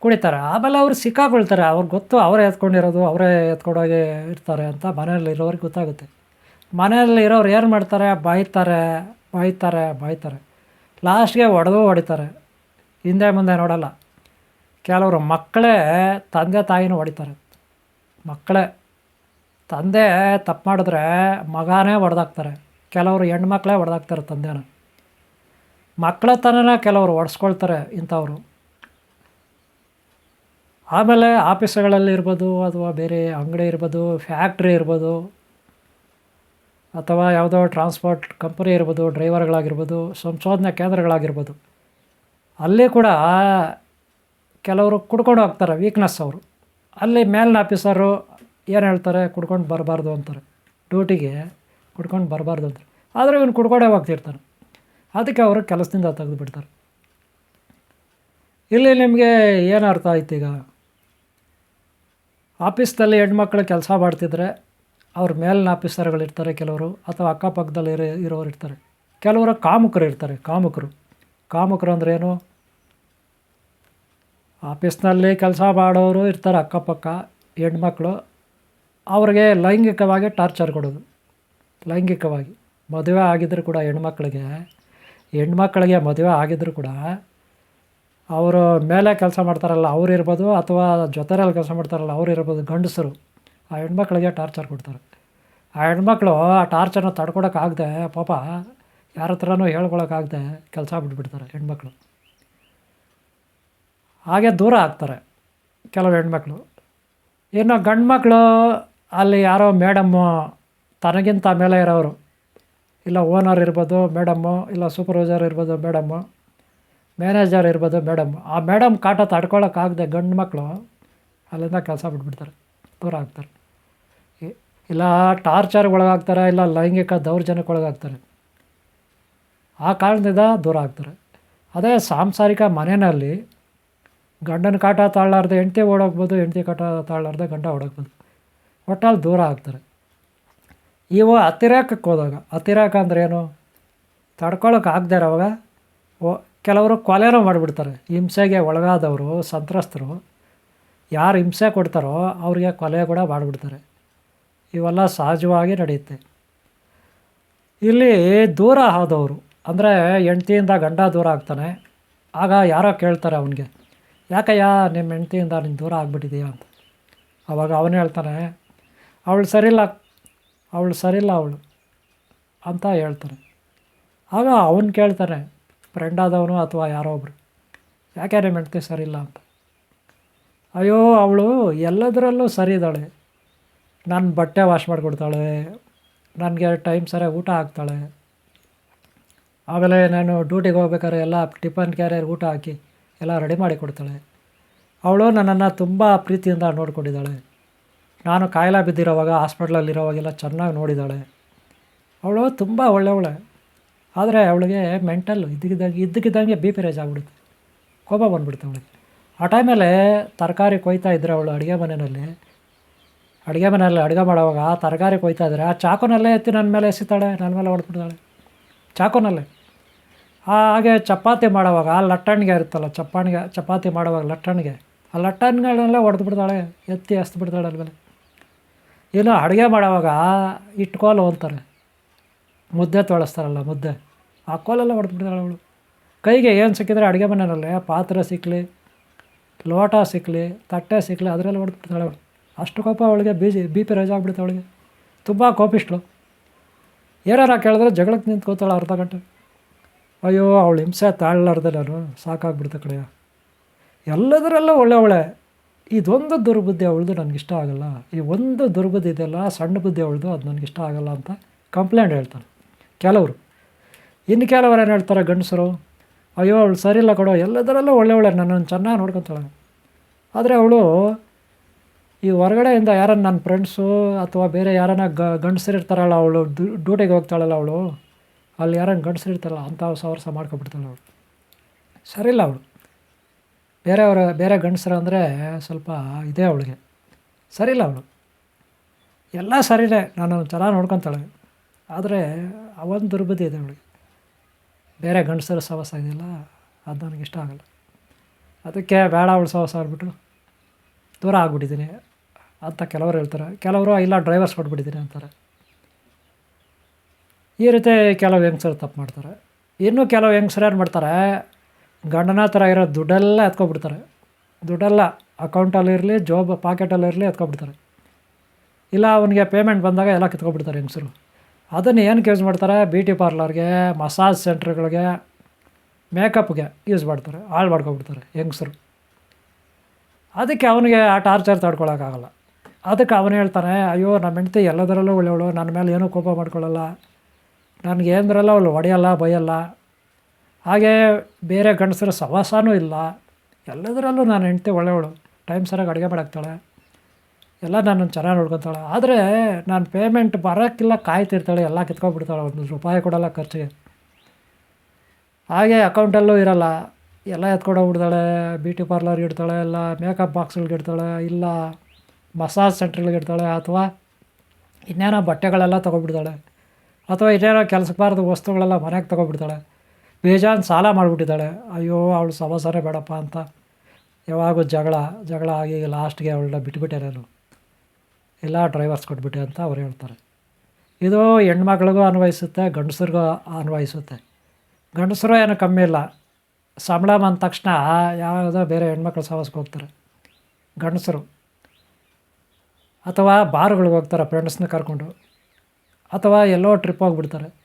ಕುಡಿತಾರೆ ಆಮೇಲೆ ಅವ್ರು ಸಿಕ್ಕಾಕೊಳ್ತಾರೆ. ಅವ್ರಿಗೆ ಗೊತ್ತು ಅವರೇ ಎತ್ಕೊಂಡಿರೋದು, ಅವರೇ ಎತ್ಕೊಂಡೋಗಿ ಇರ್ತಾರೆ ಅಂತ ಮನೆಯಲ್ಲಿ ಇರೋರಿಗೆ ಗೊತ್ತಾಗುತ್ತೆ. ಮನೆಯಲ್ಲಿ ಇರೋರು ಏನು ಮಾಡ್ತಾರೆ? ಬಾಯ್ತಾರೆ ಬಾಯ್ತಾರೆ ಬಾಯ್ತಾರೆ. ಲಾಸ್ಟ್ಗೆ ಒಡೆದು ಹೊಡಿತಾರೆ. ಹಿಂದೆ ಮುಂದೆ ನೋಡಲ್ಲ. ಕೆಲವರು ಮಕ್ಕಳೇ ತಂದೆ ತಾಯಿನೂ ಹೊಡಿತಾರೆ. ಮಕ್ಕಳೇ. ತಂದೆ ತಪ್ಪು ಮಾಡಿದ್ರೆ ಮಗನೇ ಹೊಡೆದಾಕ್ತಾರೆ. ಕೆಲವರು ಹೆಣ್ಮಕ್ಳೇ ಹೊಡೆದಾಕ್ತಾರೆ ತಂದೆನ. ಮಕ್ಕಳ ತನನ ಕೆಲವರು ಒಡಿಸ್ಕೊಳ್ತಾರೆ ಇಂಥವರು. ಆಮೇಲೆ ಆಫೀಸ್ಗಳಲ್ಲಿ ಇರ್ಬೋದು ಅಥವಾ ಬೇರೆ ಅಂಗಡಿ ಇರ್ಬೋದು, ಫ್ಯಾಕ್ಟ್ರಿ ಇರ್ಬೋದು, ಅಥವಾ ಯಾವುದೋ ಟ್ರಾನ್ಸ್ಪೋರ್ಟ್ ಕಂಪನಿ ಇರ್ಬೋದು, ಡ್ರೈವರ್ಗಳಾಗಿರ್ಬೋದು, ಸಂಶೋಧನಾ ಕೇಂದ್ರಗಳಾಗಿರ್ಬೋದು. ಅಲ್ಲಿ ಕೂಡ ಕೆಲವರು ಕುಡ್ಕೊಂಡು ಹೋಗ್ತಾರೆ ವೀಕ್ನೆಸ್ ಅವರು. ಅಲ್ಲಿ ಮೇಲಿನ ಆಫೀಸರು ಏನು ಹೇಳ್ತಾರೆ? ಕುಡ್ಕೊಂಡು ಬರಬಾರ್ದು ಅಂತಾರೆ. ಡ್ಯೂಟಿಗೆ ಕುಡ್ಕೊಂಡು ಬರಬಾರ್ದು ಅಂತಾರೆ. ಆದರೆ ಇವನು ಕುಡ್ಕೊಂಡೇ ಹೋಗ್ತಿರ್ತಾನೆ. ಅದಕ್ಕೆ ಅವರು ಕೆಲಸದಿಂದ ತೆಗೆದು ಬಿಡ್ತಾರೆ. ಇಲ್ಲಿ ನಿಮಗೆ ಏನು ಅರ್ಥ ಆಯ್ತು ಈಗ? ಆಫೀಸ್ದಲ್ಲಿ ಹೆಣ್ಮಕ್ಳು ಕೆಲಸ ಮಾಡ್ತಿದ್ರೆ ಅವ್ರ ಮೇಲಿನ ಆಫೀಸರ್ಗಳಿರ್ತಾರೆ ಕೆಲವರು ಅಥವಾ ಅಕ್ಕಪಕ್ಕದಲ್ಲಿ ಇರೋ ಇರೋರು ಇರ್ತಾರೆ. ಕೆಲವರು ಕಾಮುಕರು ಇರ್ತಾರೆ, ಕಾಮುಕರು. ಕಾಮುಕರು ಅಂದ್ರೆ ಏನು? ಆಫೀಸ್ನಲ್ಲಿ ಕೆಲಸ ಮಾಡೋರು ಇರ್ತಾರೆ ಅಕ್ಕಪಕ್ಕ, ಹೆಣ್ಮಕ್ಳು. ಅವ್ರಿಗೆ ಲೈಂಗಿಕವಾಗಿ ಟಾರ್ಚರ್ ಕೊಡೋದು. ಲೈಂಗಿಕವಾಗಿ. ಮದುವೆ ಆಗಿದ್ದರೂ ಕೂಡ ಹೆಣ್ಮಕ್ಳಿಗೆ ಹೆಣ್ಮಕ್ಳಿಗೆ ಮದುವೆ ಆಗಿದ್ದರೂ ಕೂಡ ಅವರು ಮೇಲೆ ಕೆಲಸ ಮಾಡ್ತಾರಲ್ಲ, ಅವ್ರು ಇರ್ಬೋದು ಅಥವಾ ಜೊತೆಯಲ್ಲಿ ಕೆಲಸ ಮಾಡ್ತಾರಲ್ಲ, ಅವ್ರು ಇರ್ಬೋದು ಗಂಡಸರು, ಆ ಹೆಣ್ಮಕ್ಳಿಗೆ ಟಾರ್ಚರ್ ಕೊಡ್ತಾರೆ. ಆ ಹೆಣ್ಮಕ್ಳು ಆ ಟಾರ್ಚರ್ನ ತಡ್ಕೊಡೋಕ್ಕಾಗದೆ ಪಾಪ ಯಾರ ಹತ್ರನೂ ಹೇಳ್ಕೊಳಕ್ಕಾಗದೆ ಕೆಲಸ ಬಿಟ್ಬಿಡ್ತಾರೆ ಹೆಣ್ಮಕ್ಳು. ಹಾಗೆ ದೂರ ಆಗ್ತಾರೆ ಕೆಲವು ಹೆಣ್ಮಕ್ಳು. ಇನ್ನು ಗಂಡು ಮಕ್ಕಳು ಅಲ್ಲಿ ಯಾರೋ ಮೇಡಮ್ಮು ತನಗಿಂತ ಮೇಲೆ ಇರೋರು ಇಲ್ಲ ಓನರ್ ಇರ್ಬೋದು ಮೇಡಮ್ಮು ಇಲ್ಲ ಸೂಪರ್ವೈಸರ್ ಇರ್ಬೋದು ಮೇಡಮ್ಮು ಮ್ಯಾನೇಜರ್ ಇರ್ಬೋದು ಮೇಡಮ್ ಆ ಮೇಡಮ್ ಕಾಟ ತಡ್ಕೊಳಕ್ಕಾಗದೆ ಗಂಡು ಮಕ್ಕಳು ಅಲ್ಲಿಂದ ಕೆಲಸ ಬಿಟ್ಬಿಡ್ತಾರೆ, ದೂರ ಆಗ್ತಾರೆ. ಇಲ್ಲ ಟಾರ್ಚರ್ಗೆ ಒಳಗಾಗ್ತಾರೆ, ಇಲ್ಲ ಲೈಂಗಿಕ ದೌರ್ಜನ್ಯಕ್ಕೆ ಒಳಗಾಗ್ತಾರೆ. ಆ ಕಾರಣದಿಂದ ದೂರ ಆಗ್ತಾರೆ. ಅದೇ ಸಾಂಸಾರಿಕ ಮನೆಯಲ್ಲಿ ಗಂಡನ ಕಾಟ ತಾಳಲಾರ್ದೆ ಹೆಂಡ್ತಿ ಓಡೋಗ್ಬೋದು, ಹೆಂಡ್ತಿ ಕಾಟ ತಾಳಲಾರ್ದೆ ಗಂಡ ಓಡೋಗ್ಬೋದು. ಒಟ್ಟಲ್ಲಿ ದೂರ ಆಗ್ತಾರೆ. ಇವು ಅತಿರೇಕಕ್ಕೆ ಹೋದಾಗ, ಅತಿರೇಕ ಅಂದ್ರೆ ಏನು? ತಡ್ಕೊಳಕ್ಕೆ ಆಗದೆ ಇರೋವಾಗ, ಓ, ಕೆಲವರು ಕೊಲೆನೂ ಮಾಡಿಬಿಡ್ತಾರೆ. ಹಿಂಸೆಗೆ ಒಳಗಾದವರು, ಸಂತ್ರಸ್ತರು. ಯಾರು ಹಿಂಸೆ ಕೊಡ್ತಾರೋ ಅವ್ರಿಗೆ ಕೊಲೆ ಕೂಡ ಮಾಡಿಬಿಡ್ತಾರೆ. ಇವೆಲ್ಲ ಸಹಜವಾಗಿ ನಡೆಯುತ್ತೆ. ಇಲ್ಲಿ ದೂರ ಆದವರು, ಅಂದರೆ ಹೆಂಡ್ತಿಯಿಂದ ಗಂಡ ದೂರ ಆಗ್ತಾನೆ, ಆಗ ಯಾರೋ ಕೇಳ್ತಾರೆ ಅವನಿಗೆ, ಯಾಕಯ್ಯ ನಿಮ್ಮ ಹೆಂಡ್ತಿಯಿಂದ ನೀನು ದೂರ ಆಗಿಬಿಟ್ಟಿದೆಯಾ? ಅಂತ. ಅವಾಗ ಅವನು ಹೇಳ್ತಾನೆ, ಅವಳು ಸರಿಲ್ಲ ಅವಳು ಸರಿಯಿಲ್ಲ ಅವಳು ಅಂತ ಹೇಳ್ತಾರೆ. ಆಗ ಅವನು ಕೇಳ್ತಾನೆ ಫ್ರೆಂಡ್ ಆದವನು ಅಥವಾ ಯಾರೋ ಒಬ್ರು, ಯಾಕೆ ನಿಮ್ಮ ಹೆಂಡ್ತಿ ಸರಿಯಿಲ್ಲ ಅಂತ? ಅಯ್ಯೋ, ಅವಳು ಎಲ್ಲದರಲ್ಲೂ ಸರಿ ಇದ್ದಾಳೆ. ನನ್ನ ಬಟ್ಟೆ ವಾಶ್ ಮಾಡಿಕೊಡ್ತಾಳೆ, ನನಗೆ ಟೈಮ್ ಸರಿಯಾಗಿ ಊಟ ಹಾಕ್ತಾಳೆ. ಆಮೇಲೆ ನಾನು ಡ್ಯೂಟಿಗೆ ಹೋಗ್ಬೇಕಾದ್ರೆ ಎಲ್ಲ ಟಿಫನ್ ಕ್ಯಾರಿಯರ್ ಊಟ ಹಾಕಿ ಎಲ್ಲ ರೆಡಿ ಮಾಡಿ ಕೊಡ್ತಾಳೆ ಅವಳು ನನ್ನನ್ನು ತುಂಬ ಪ್ರೀತಿಯಿಂದ ನೋಡ್ಕೊಂಡಿದ್ದಾಳೆ. ನಾನು ಕಾಯಿಲೆ ಬಿದ್ದಿರೋವಾಗ ಹಾಸ್ಪಿಟ್ಲಲ್ಲಿರೋವಾಗೆಲ್ಲ ಚೆನ್ನಾಗಿ ನೋಡಿದ್ದಾಳೆ ಅವಳು ತುಂಬ ಒಳ್ಳೆಯವಳೆ. ಆದರೆ ಅವಳಿಗೆ ಮೆಂಟಲ್ ಇದ್ದಕ್ಕಿದ್ದಂಗೆ ಇದ್ದಕ್ಕಿದ್ದಂಗೆ ಬಿ ಪಿ ರೇಜ್ ಆಗಿಬಿಡುತ್ತೆ. ಕೋಪ ಬಂದ್ಬಿಡುತ್ತೆ ಅವಳಿಗೆ. ಆ ಟೈಮಲ್ಲಿ ತರಕಾರಿ ಕೊಯ್ತಾ ಇದ್ದರೆ ಅವಳು ಅಡುಗೆ ಮನೆಯಲ್ಲಿ. ಅಡುಗೆ ಮನೆಯಲ್ಲಿ ಅಡುಗೆ ಮಾಡೋವಾಗ ತರಕಾರಿ ಕೊಯ್ತಾ ಇದ್ದರೆ ಆ ಚಾಕುನಲ್ಲೇ ಎತ್ತಿ ನನ್ನ ಮೇಲೆ ಎಸಿತಾಳೆ, ನನ್ನ ಮೇಲೆ ಹೊಡೆದ್ಬಿಡ್ತಾಳೆ. ಚಾಕುನಲ್ಲೇ. ಹಾಗೆ ಚಪಾತಿ ಮಾಡೋವಾಗ ಲಟ್ಟಣಿಗೆ ಇರುತ್ತಲ್ಲ, ಚಪ್ಪಾಣಿಗೆ, ಚಪಾತಿ ಮಾಡುವಾಗ ಲಟ್ಟಣಿಗೆ, ಆ ಲಟ್ಟಣಿಗಳನ್ನೆಲ್ಲ ಹೊಡೆದು ಬಿಡ್ತಾಳೆ ಎತ್ತಿ ಬಿಡ್ತಾಳೆ ಅಲ್ಲಿ ಮೇಲೆ ಇನ್ನು ಅಡುಗೆ ಮಾಡೋವಾಗ ಇಟ್ಕೋಲು ಅಂತಾರೆ. ಮುದ್ದೆ ತೊಳಸ್ತಾರಲ್ಲ ಮುದ್ದೆ. ಆ ಕೋಲೆಲ್ಲ ಹೊಡೆದ್ಬಿಡ್ತಾಳೆ ಅವಳು. ಕೈಗೆ ಏನು ಸಿಕ್ಕಿದ್ರೆ ಅಡುಗೆ ಮನೆಯಲ್ಲೇ ಪಾತ್ರೆ ಸಿಕ್ಕಲಿ ಲೋಟ ಸಿಕ್ಕಲಿ ತಟ್ಟೆ ಸಿಕ್ಕಲಿ ಅದರಲ್ಲಿ ಹೊಡೆದ್ಬಿಡ್ತಾಳೆ ಅವಳು. ಅಷ್ಟು ಕೋಪ ಅವಳಿಗೆ, ಬಿ ಬಿ, ಪಿ ಆಗ್ಬಿಡುತ್ತೆ ಅವಳಿಗೆ. ತುಂಬ ಕೋಪಿಸ್ಟ್ಳು ಏನಾರ ಕೇಳಿದ್ರೆ ಜಗಳಕ್ಕೆ ನಿಂತ್ಕೋತಾಳೆ ಅರ್ಧ ಗಂಟೆ. ಅಯ್ಯೋ, ಅವಳು ಹಿಂಸೆ ತಾಳಲಾರ್ದೆ ನಾನು. ಸಾಕಾಗ್ಬಿಡ್ತೆ ಕಡೆಯ ಎಲ್ಲದರಲ್ಲೂ ಒಳ್ಳೆ ಒಳ್ಳೆ ಇದೊಂದು ದುರ್ಬುದ್ಧಿ ಅವಳದು ನನಗೆ ಇಷ್ಟ ಆಗಲ್ಲ. ಈ ಒಂದು ದುರ್ಬುದ್ಧಿ ಇದೆಯಲ್ಲ, ಸಣ್ಣ ಬುದ್ಧಿ ಅವಳದು ಅದು ನನಗೆ ಇಷ್ಟ ಆಗಲ್ಲ ಅಂತ ಕಂಪ್ಲೇಂಟ್ ಹೇಳ್ತಾನೆ. ಕೆಲವರು. ಇನ್ನು ಕೆಲವರು ಏನು ಹೇಳ್ತಾರೆ ಗಂಡಸರು? ಅಯ್ಯೋ, ಅವಳು ಸರಿಯಿಲ್ಲ ಕೊಡೋ ಎಲ್ಲದರಲ್ಲೂ ಒಳ್ಳೆ ಒಳ್ಳೆ ನನ್ನನ್ನು ಚೆನ್ನಾಗಿ ನೋಡ್ಕೊತಾಳೆ. ಆದರೆ ಅವಳು ಈ ಹೊರಗಡೆಯಿಂದ ಯಾರನ್ನ ನನ್ನ ಫ್ರೆಂಡ್ಸು ಅಥವಾ ಬೇರೆ ಯಾರನ್ನ ಗ ಇರ್ತಾರಲ್ಲ ಅವಳು ಡ್ಯೂಟಿಗೆ ಹೋಗ್ತಾಳಲ್ಲ ಅವಳು, ಅಲ್ಲಿ ಯಾರನ್ನ ಗಂಡಸರು ಇರ್ತಾರಲ್ಲ ಅಂಥ ಸವರ್ಸ ಮಾಡ್ಕೊಬಿಡ್ತಾಳೆ ಅವಳು. ಸರಿಯಿಲ್ಲ ಅವಳು. ಬೇರೆಯವರ, ಬೇರೆ ಗಂಡಸರು ಅಂದರೆ ಸ್ವಲ್ಪ ಇದೆ ಅವಳಿಗೆ. ಸರಿಯಿಲ್ಲ ಅವಳು. ಎಲ್ಲ ಸರಿನೇ ನಾನು ಚೆನ್ನಾಗಿ ನೋಡ್ಕೊತಾಳೆ. ಆದರೆ ಅವನ ದುರ್ಬುದ್ಧಿ ಇದೆ ಅವಳಿಗೆ. ಬೇರೆ ಗಂಡಸರು ಸವಸ ಇದೆಯಲ್ಲ, ಅದು ನನಗೆ ಇಷ್ಟ ಆಗಲ್ಲ. ಅದಕ್ಕೆ ಬೇಡ ಅವಳು ಸವಸ ಆಗ್ಬಿಟ್ಟು ದೂರ ಆಗ್ಬಿಟ್ಟಿದ್ದೀನಿ. ಅಂತ ಕೆಲವರು ಹೇಳ್ತಾರೆ. ಕೆಲವರು, ಇಲ್ಲ, ಡ್ರೈವರ್ಸ್ ಕೊಟ್ಬಿಟ್ಟಿದ್ದೀನಿ ಅಂತಾರೆ. ಈ ರೀತಿ ಕೆಲವು ಹೆಂಗಸರು ತಪ್ಪು ಮಾಡ್ತಾರೆ. ಇನ್ನೂ ಕೆಲವು ಹೆಂಗಸರು ಏನು ಮಾಡ್ತಾರೆ ಗಂಡನ ಥರ ಇರೋ ದುಡ್ಡೆಲ್ಲ ಎತ್ಕೊಬಿಡ್ತಾರೆ. ದುಡ್ಡೆಲ್ಲ ಅಕೌಂಟಲ್ಲಿರಲಿ ಜಾಬ್ ಪಾಕೆಟಲ್ಲಿರಲಿ ಎತ್ಕೊಬಿಡ್ತಾರೆ. ಇಲ್ಲ ಅವನಿಗೆ ಪೇಮೆಂಟ್ ಬಂದಾಗ ಎಲ್ಲ ಕಿತ್ಕೊಬಿಡ್ತಾರೆ ಹೆಂಗಸರು. ಅದನ್ನು ಏನಕ್ಕೆ ಯೂಸ್ ಮಾಡ್ತಾರೆ? ಬ್ಯೂಟಿ ಪಾರ್ಲರ್ಗೆ ಮಸಾಜ್ ಸೆಂಟ್ರ್ಗಳಿಗೆ ಮೇಕಪ್ಗೆ ಯೂಸ್ ಮಾಡ್ತಾರೆ. ಹಾಳು ಮಾಡ್ಕೊಬಿಡ್ತಾರೆ ಹೆಂಗಸರು. ಅದಕ್ಕೆ ಅವನಿಗೆ ಆ ಟಾರ್ಚರ್ ತಡ್ಕೊಳಕ್ಕಾಗಲ್ಲ ಅದಕ್ಕೆ ಅವನು ಹೇಳ್ತಾನೆ, ಅಯ್ಯೋ ನಮ್ಮ ಹೆಂಡ್ತಿ ಎಲ್ಲದರಲ್ಲೂ ಒಳ್ಳೆಯವಳು ನನ್ನ ಮೇಲೆ ಏನೂ ಕೋಪ ಮಾಡ್ಕೊಳ್ಳಲ್ಲ ನನಗೆ ಏನರಲ್ಲ ಅವಳು ಹೊಡೆಯಲ್ಲ, ಬೈಯಲ್ಲ. ಹಾಗೆ ಬೇರೆ ಗಂಡಸರ ಸವಾಸನೂ ಇಲ್ಲ. ಎಲ್ಲದರಲ್ಲೂ ನಾನು ಹೆಂಡತಿ ಒಳ್ಳೆಯವಳು. ಟೈಮ್ ಸರಿಯಾಗಿ ಅಡುಗೆ ಮಾಡಾಕ್ತಾಳೆ. ಎಲ್ಲ ನಾನು ಚೆನ್ನಾಗಿ ನೋಡ್ಕೊತಾಳೆ. ಆದರೆ ನಾನು ಪೇಮೆಂಟ್ ಬರೋಕ್ಕಿಲ್ಲ, ಕಾಯ್ತಿರ್ತಾಳೆ, ಎಲ್ಲ ಕಿತ್ಕೊಂಡ್ಬಿಡ್ತಾಳೆ. ಒಂದು ರೂಪಾಯಿ ಕೊಡೋಲ್ಲ ಖರ್ಚಿಗೆ. ಹಾಗೆ ಅಕೌಂಟಲ್ಲೂ ಇರಲ್ಲ. ಎಲ್ಲ ಎತ್ಕೊಂಡೋಗ್ಬಿಡ್ತಾಳೆ. ಬ್ಯೂಟಿ ಪಾರ್ಲರ್ ಇಡ್ತಾಳೆ ಇಲ್ಲ ಮೇಕಪ್ ಬಾಕ್ಸ್ಗಳಿಗೆ ಇಡ್ತಾಳೆ, ಇಲ್ಲ ಮಸಾಜ್ ಸೆಂಟ್ರ್ಗಳಿಗೆ ಇಡ್ತಾಳೆ, ಅಥವಾ ಇನ್ನೇನೋ ಬಟ್ಟೆಗಳೆಲ್ಲ ತೊಗೊಬಿಡ್ತಾಳೆ ಅಥವಾ ಇನ್ನೇನೋ ಕೆಲಸಕ್ಕೆ ಬಾರದ ವಸ್ತುಗಳೆಲ್ಲ ಮನೆಗೆ ತೊಗೊಬಿಡ್ತಾಳೆ ಬೇಜಾನ್ ಸಾಲ ಮಾಡಿಬಿಟ್ಟಿದ್ದಾಳೆ. ಅಯ್ಯೋ, ಅವಳು ಸವಾಸನೇ ಬೇಡಪ್ಪ ಅಂತ. ಯಾವಾಗೂ ಜಗಳ ಜಗಳ ಆಗಿ ಲಾಸ್ಟ್ಗೆ ಅವಳನ್ನ ಬಿಟ್ಬಿಟ್ಟೆ ನಾನು. ಎಲ್ಲ ಡ್ರೈವರ್ಸ್ ಕೊಟ್ಬಿಟ್ಟೆ ಅಂತ ಅವ್ರು ಹೇಳ್ತಾರೆ. ಇದು ಹೆಣ್ಮಕ್ಳಿಗೂ ಅನ್ವಯಿಸುತ್ತೆ, ಗಂಡಸ್ರಿಗೂ ಅನ್ವಯಿಸುತ್ತೆ. ಗಂಡಸರು ಏನೂ ಕಮ್ಮಿ ಇಲ್ಲ. ಸಂಬಳ ಬಂದ ತಕ್ಷಣ ಯಾವುದೋ ಬೇರೆ ಹೆಣ್ಮಕ್ಳು ಸವಾಸಕ್ಕೆ ಹೋಗ್ತಾರೆ. ಗಂಡಸರು. ಅಥವಾ ಬಾರ್ಗಳಿಗೆ ಹೋಗ್ತಾರೆ ಫ್ರೆಂಡ್ಸ್ನ ಕರ್ಕೊಂಡು. ಅಥವಾ ಎಲ್ಲೋ ಟ್ರಿಪ್ ಹೋಗ್ಬಿಡ್ತಾರೆ.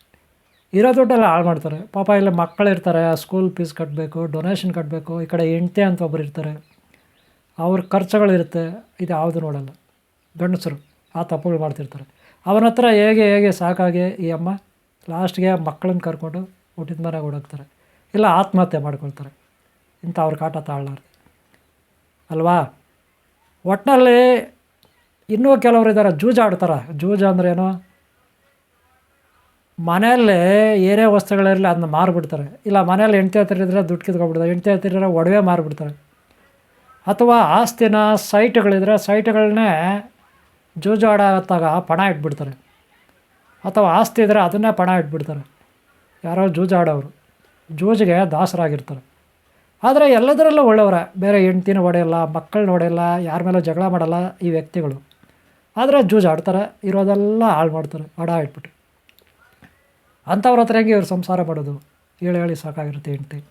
ಇರೋ ದುಡ್ಡೆಲ್ಲ ಹಾಳು ಮಾಡ್ತಾರೆ. ಪಾಪ ಇಲ್ಲಿ ಮಕ್ಕಳು ಇರ್ತಾರೆ ಸ್ಕೂಲ್ ಫೀಸ್ ಕಟ್ಟಬೇಕು ಡೊನೇಷನ್ ಕಟ್ಟಬೇಕು ಈ ಕಡೆ ಹೆಂಡ್ತಿ ಅಂತ ಒಬ್ಬರು ಇರ್ತಾರೆ. ಅವ್ರ ಖರ್ಚುಗಳಿರುತ್ತೆ ಇದು ಯಾವುದು ನೋಡಲ್ಲ. ಗಂಡಸರು ಆ ತಪ್ಪುಗಳು ಮಾಡ್ತಿರ್ತಾರೆ. ಅವನ ಹತ್ರ ಹೇಗೆ ಹೇಗೆ ಸಾಕಾಗಿ ಈ ಅಮ್ಮ ಲಾಸ್ಟ್ಗೆ ಮಕ್ಕಳನ್ನ ಕರ್ಕೊಂಡು ಊಟದ ಮನೆಗೆ ಓಡೋಗ್ತಾರೆ. ಇಲ್ಲ ಆತ್ಮಹತ್ಯೆ ಮಾಡ್ಕೊಳ್ತಾರೆ. ಇಂಥ ಅವ್ರ ಕಾಟ ತಾಳಲಾರ್ದು. ಅಲ್ವಾ? ಒಟ್ಟಿನಲ್ಲಿ ಇನ್ನೂ ಕೆಲವರು ಇದ್ದಾರೆ ಜೂಜಾಡ್ತಾರೆ ಜೂಜಾ ಅಂದ್ರೇನು ಮನೆಯಲ್ಲೇ ಏನೇ ವಸ್ತುಗಳಿರಲಿ ಅದನ್ನ ಮಾರಿಬಿಡ್ತಾರೆ. ಇಲ್ಲ ಮನೇಲಿ ಹೆಂಡ್ತಿ ಹತ್ತಿರಿದ್ರೆ ದುಡ್ಡು ಕಿತ್ಕೊಬಿಡ್ತಾರೆ ಹೆಂಡ್ತಿ ಹತ್ರ ಇದ್ರೆ ಒಡವೆ ಮಾರಿಬಿಡ್ತಾರೆ. ಅಥವಾ ಆಸ್ತಿನ ಸೈಟ್ಗಳಿದ್ರೆ ಸೈಟ್ಗಳನ್ನೇ ಜೂಜಾಡತ್ತಾಗ ಪಣ ಇಟ್ಬಿಡ್ತಾರೆ. ಅಥವಾ ಆಸ್ತಿ ಇದ್ದರೆ ಅದನ್ನೇ ಪಣ ಇಟ್ಬಿಡ್ತಾರೆ. ಯಾರೋ ಜೂಜಾಡೋರು. ಜೂಜಿಗೆ ದಾಸರಾಗಿರ್ತಾರೆ. ಆದರೆ ಎಲ್ಲದರಲ್ಲೂ ಒಳ್ಳೆಯವರೇ. ಬೇರೆ ಹೆಂಡ್ತಿನ ಹೊಡೆಯಲ್ಲ ಮಕ್ಕಳನ್ನ ಹೊಡೆಯಲ್ಲ ಯಾರ ಮೇಲೆ ಜಗಳ ಮಾಡಲ್ಲ ಈ ವ್ಯಕ್ತಿಗಳು. ಆದರೆ ಜೂಜಾಡ್ತಾರೆ, ಇರೋದೆಲ್ಲ ಹಾಳು ಮಾಡ್ತಾರೆ ಅಡ ಇಟ್ಬಿಟ್ಟು. ಅಂಥವ್ರ ಹತ್ರ ಹೆಂಗೆ ಇವ್ರು ಸಂಸಾರ ಮಾಡೋದು? ಹೇಳಿ ಹೇಳಿ ಸಾಕಾಗಿರುತ್ತೆ ಹೆಂಡ್ತಿ.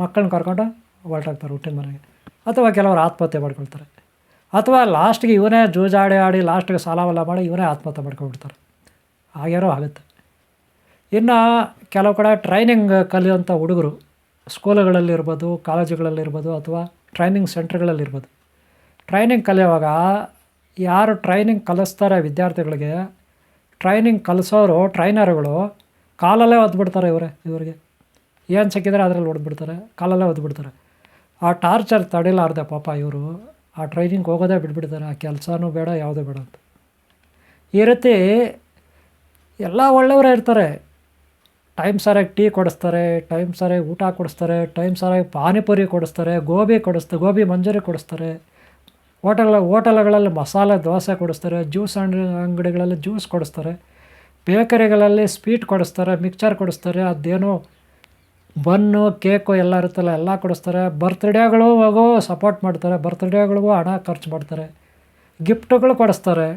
ಮಕ್ಕಳನ್ನ ಕರ್ಕೊಂಡು ಹೊರಟಾಗ್ತಾರೆ ಹುಟ್ಟಿನ ಮನೆಗೆ. ಅಥವಾ ಕೆಲವರು ಆತ್ಮಹತ್ಯೆ ಮಾಡ್ಕೊಳ್ತಾರೆ. ಅಥವಾ ಲಾಸ್ಟ್ಗೆ ಇವನೇ ಜೂಜಾಡಿ ಆಡಿ ಲಾಸ್ಟ್ಗೆ ಸಾಲವಲ್ಲ ಮಾಡಿ ಇವನೇ ಆತ್ಮಹತ್ಯೆ ಮಾಡ್ಕೊಂಡ್ಬಿಡ್ತಾರೆ. ಹಾಗೇನೋ ಆಗುತ್ತೆ. ಇನ್ನು ಕೆಲವು ಕಡೆ ಟ್ರೈನಿಂಗ್ ಕಲಿಯುವಂಥ ಹುಡುಗರು ಸ್ಕೂಲುಗಳಲ್ಲಿರ್ಬೋದು, ಕಾಲೇಜುಗಳಲ್ಲಿರ್ಬೋದು ಅಥವಾ ಟ್ರೈನಿಂಗ್ ಸೆಂಟ್ರ್ಗಳಲ್ಲಿರ್ಬೋದು ಟ್ರೈನಿಂಗ್ ಕಲಿಯುವಾಗ ಯಾರು ಟ್ರೈನಿಂಗ್ ಕಲಿಸ್ತಾರೆ ವಿದ್ಯಾರ್ಥಿಗಳಿಗೆ ಟ್ರೈನಿಂಗ್ ಕಲಿಸೋರು ಟ್ರೈನರ್ಗಳು ಕಾಲಲ್ಲೇ ಒದ್ಬಿಡ್ತಾರೆ ಇವರೇ, ಇವರಿಗೆ. ಏನು ಸಿಕ್ಕಿದ್ರೆ ಅದರಲ್ಲಿ ಹೊಡೆದ್ಬಿಡ್ತಾರೆ ಕಾಲಲ್ಲೇ ಒದ್ಬಿಡ್ತಾರೆ. ಆ ಟಾರ್ಚರ್ ತಡಿಲಾರ್ದೆ ಪಾಪ ಇವರು, ಆ ಟ್ರೈನಿಂಗ್ ಹೋಗೋದೇ ಬಿಟ್ಬಿಡ್ತಾರೆ, ಆ ಕೆಲಸನೂ ಬೇಡ, ಯಾವುದೂ ಬೇಡ ಅಂತ. ಈ ರೀತಿ ಎಲ್ಲ ಒಳ್ಳೆಯವರೇ ಇರ್ತಾರೆ. ಟೈಮ್ ಸರಿಯಾಗಿ ಟೀ ಕೊಡಿಸ್ತಾರೆ, ಟೈಮ್ ಸರಿಯಾಗಿ ಊಟ ಕೊಡಿಸ್ತಾರೆ, ಟೈಮ್ ಸರಿಯಾಗಿ ಪಾನಿಪುರಿ ಕೊಡಿಸ್ತಾರೆ, ಗೋಬಿ ಕೊಡಿಸ್ತಾರೆ, ಗೋಬಿ ಮಂಜೂರಿ ಕೊಡಿಸ್ತಾರೆ. ಹೋಟೆಲ್, ಹೋಟೆಲ್ಗಳಲ್ಲಿ ಮಸಾಲೆ, ದೋಸೆ ಕೊಡಿಸ್ತಾರೆ, ಜ್ಯೂಸ್ ಅಂಗಡಿ, ಅಂಗಡಿಗಳಲ್ಲಿ ಜ್ಯೂಸ್ ಕೊಡಿಸ್ತಾರೆ. ಬೇಕರಿಗಳಲ್ಲಿ ಸ್ವೀಟ್ ಕೊಡಿಸ್ತಾರೆ ಮಿಕ್ಚರ್ ಕೊಡಿಸ್ತಾರೆ, ಅದೇನೋ ಬನ್ನು, ಕೇಕು ಎಲ್ಲ ಇರುತ್ತಲ್ಲ, ಎಲ್ಲ ಕೊಡಿಸ್ತಾರೆ. ಬರ್ತ್ಡೇಗಳು ಹೋಗೋ ಸಪೋರ್ಟ್ ಮಾಡ್ತಾರೆ, ಬರ್ತ್ಡೇಗಳಿಗೂ ಹಣ ಖರ್ಚು ಮಾಡ್ತಾರೆ. ಗಿಫ್ಟ್ಗಳು ಕೊಡಿಸ್ತಾರೆ.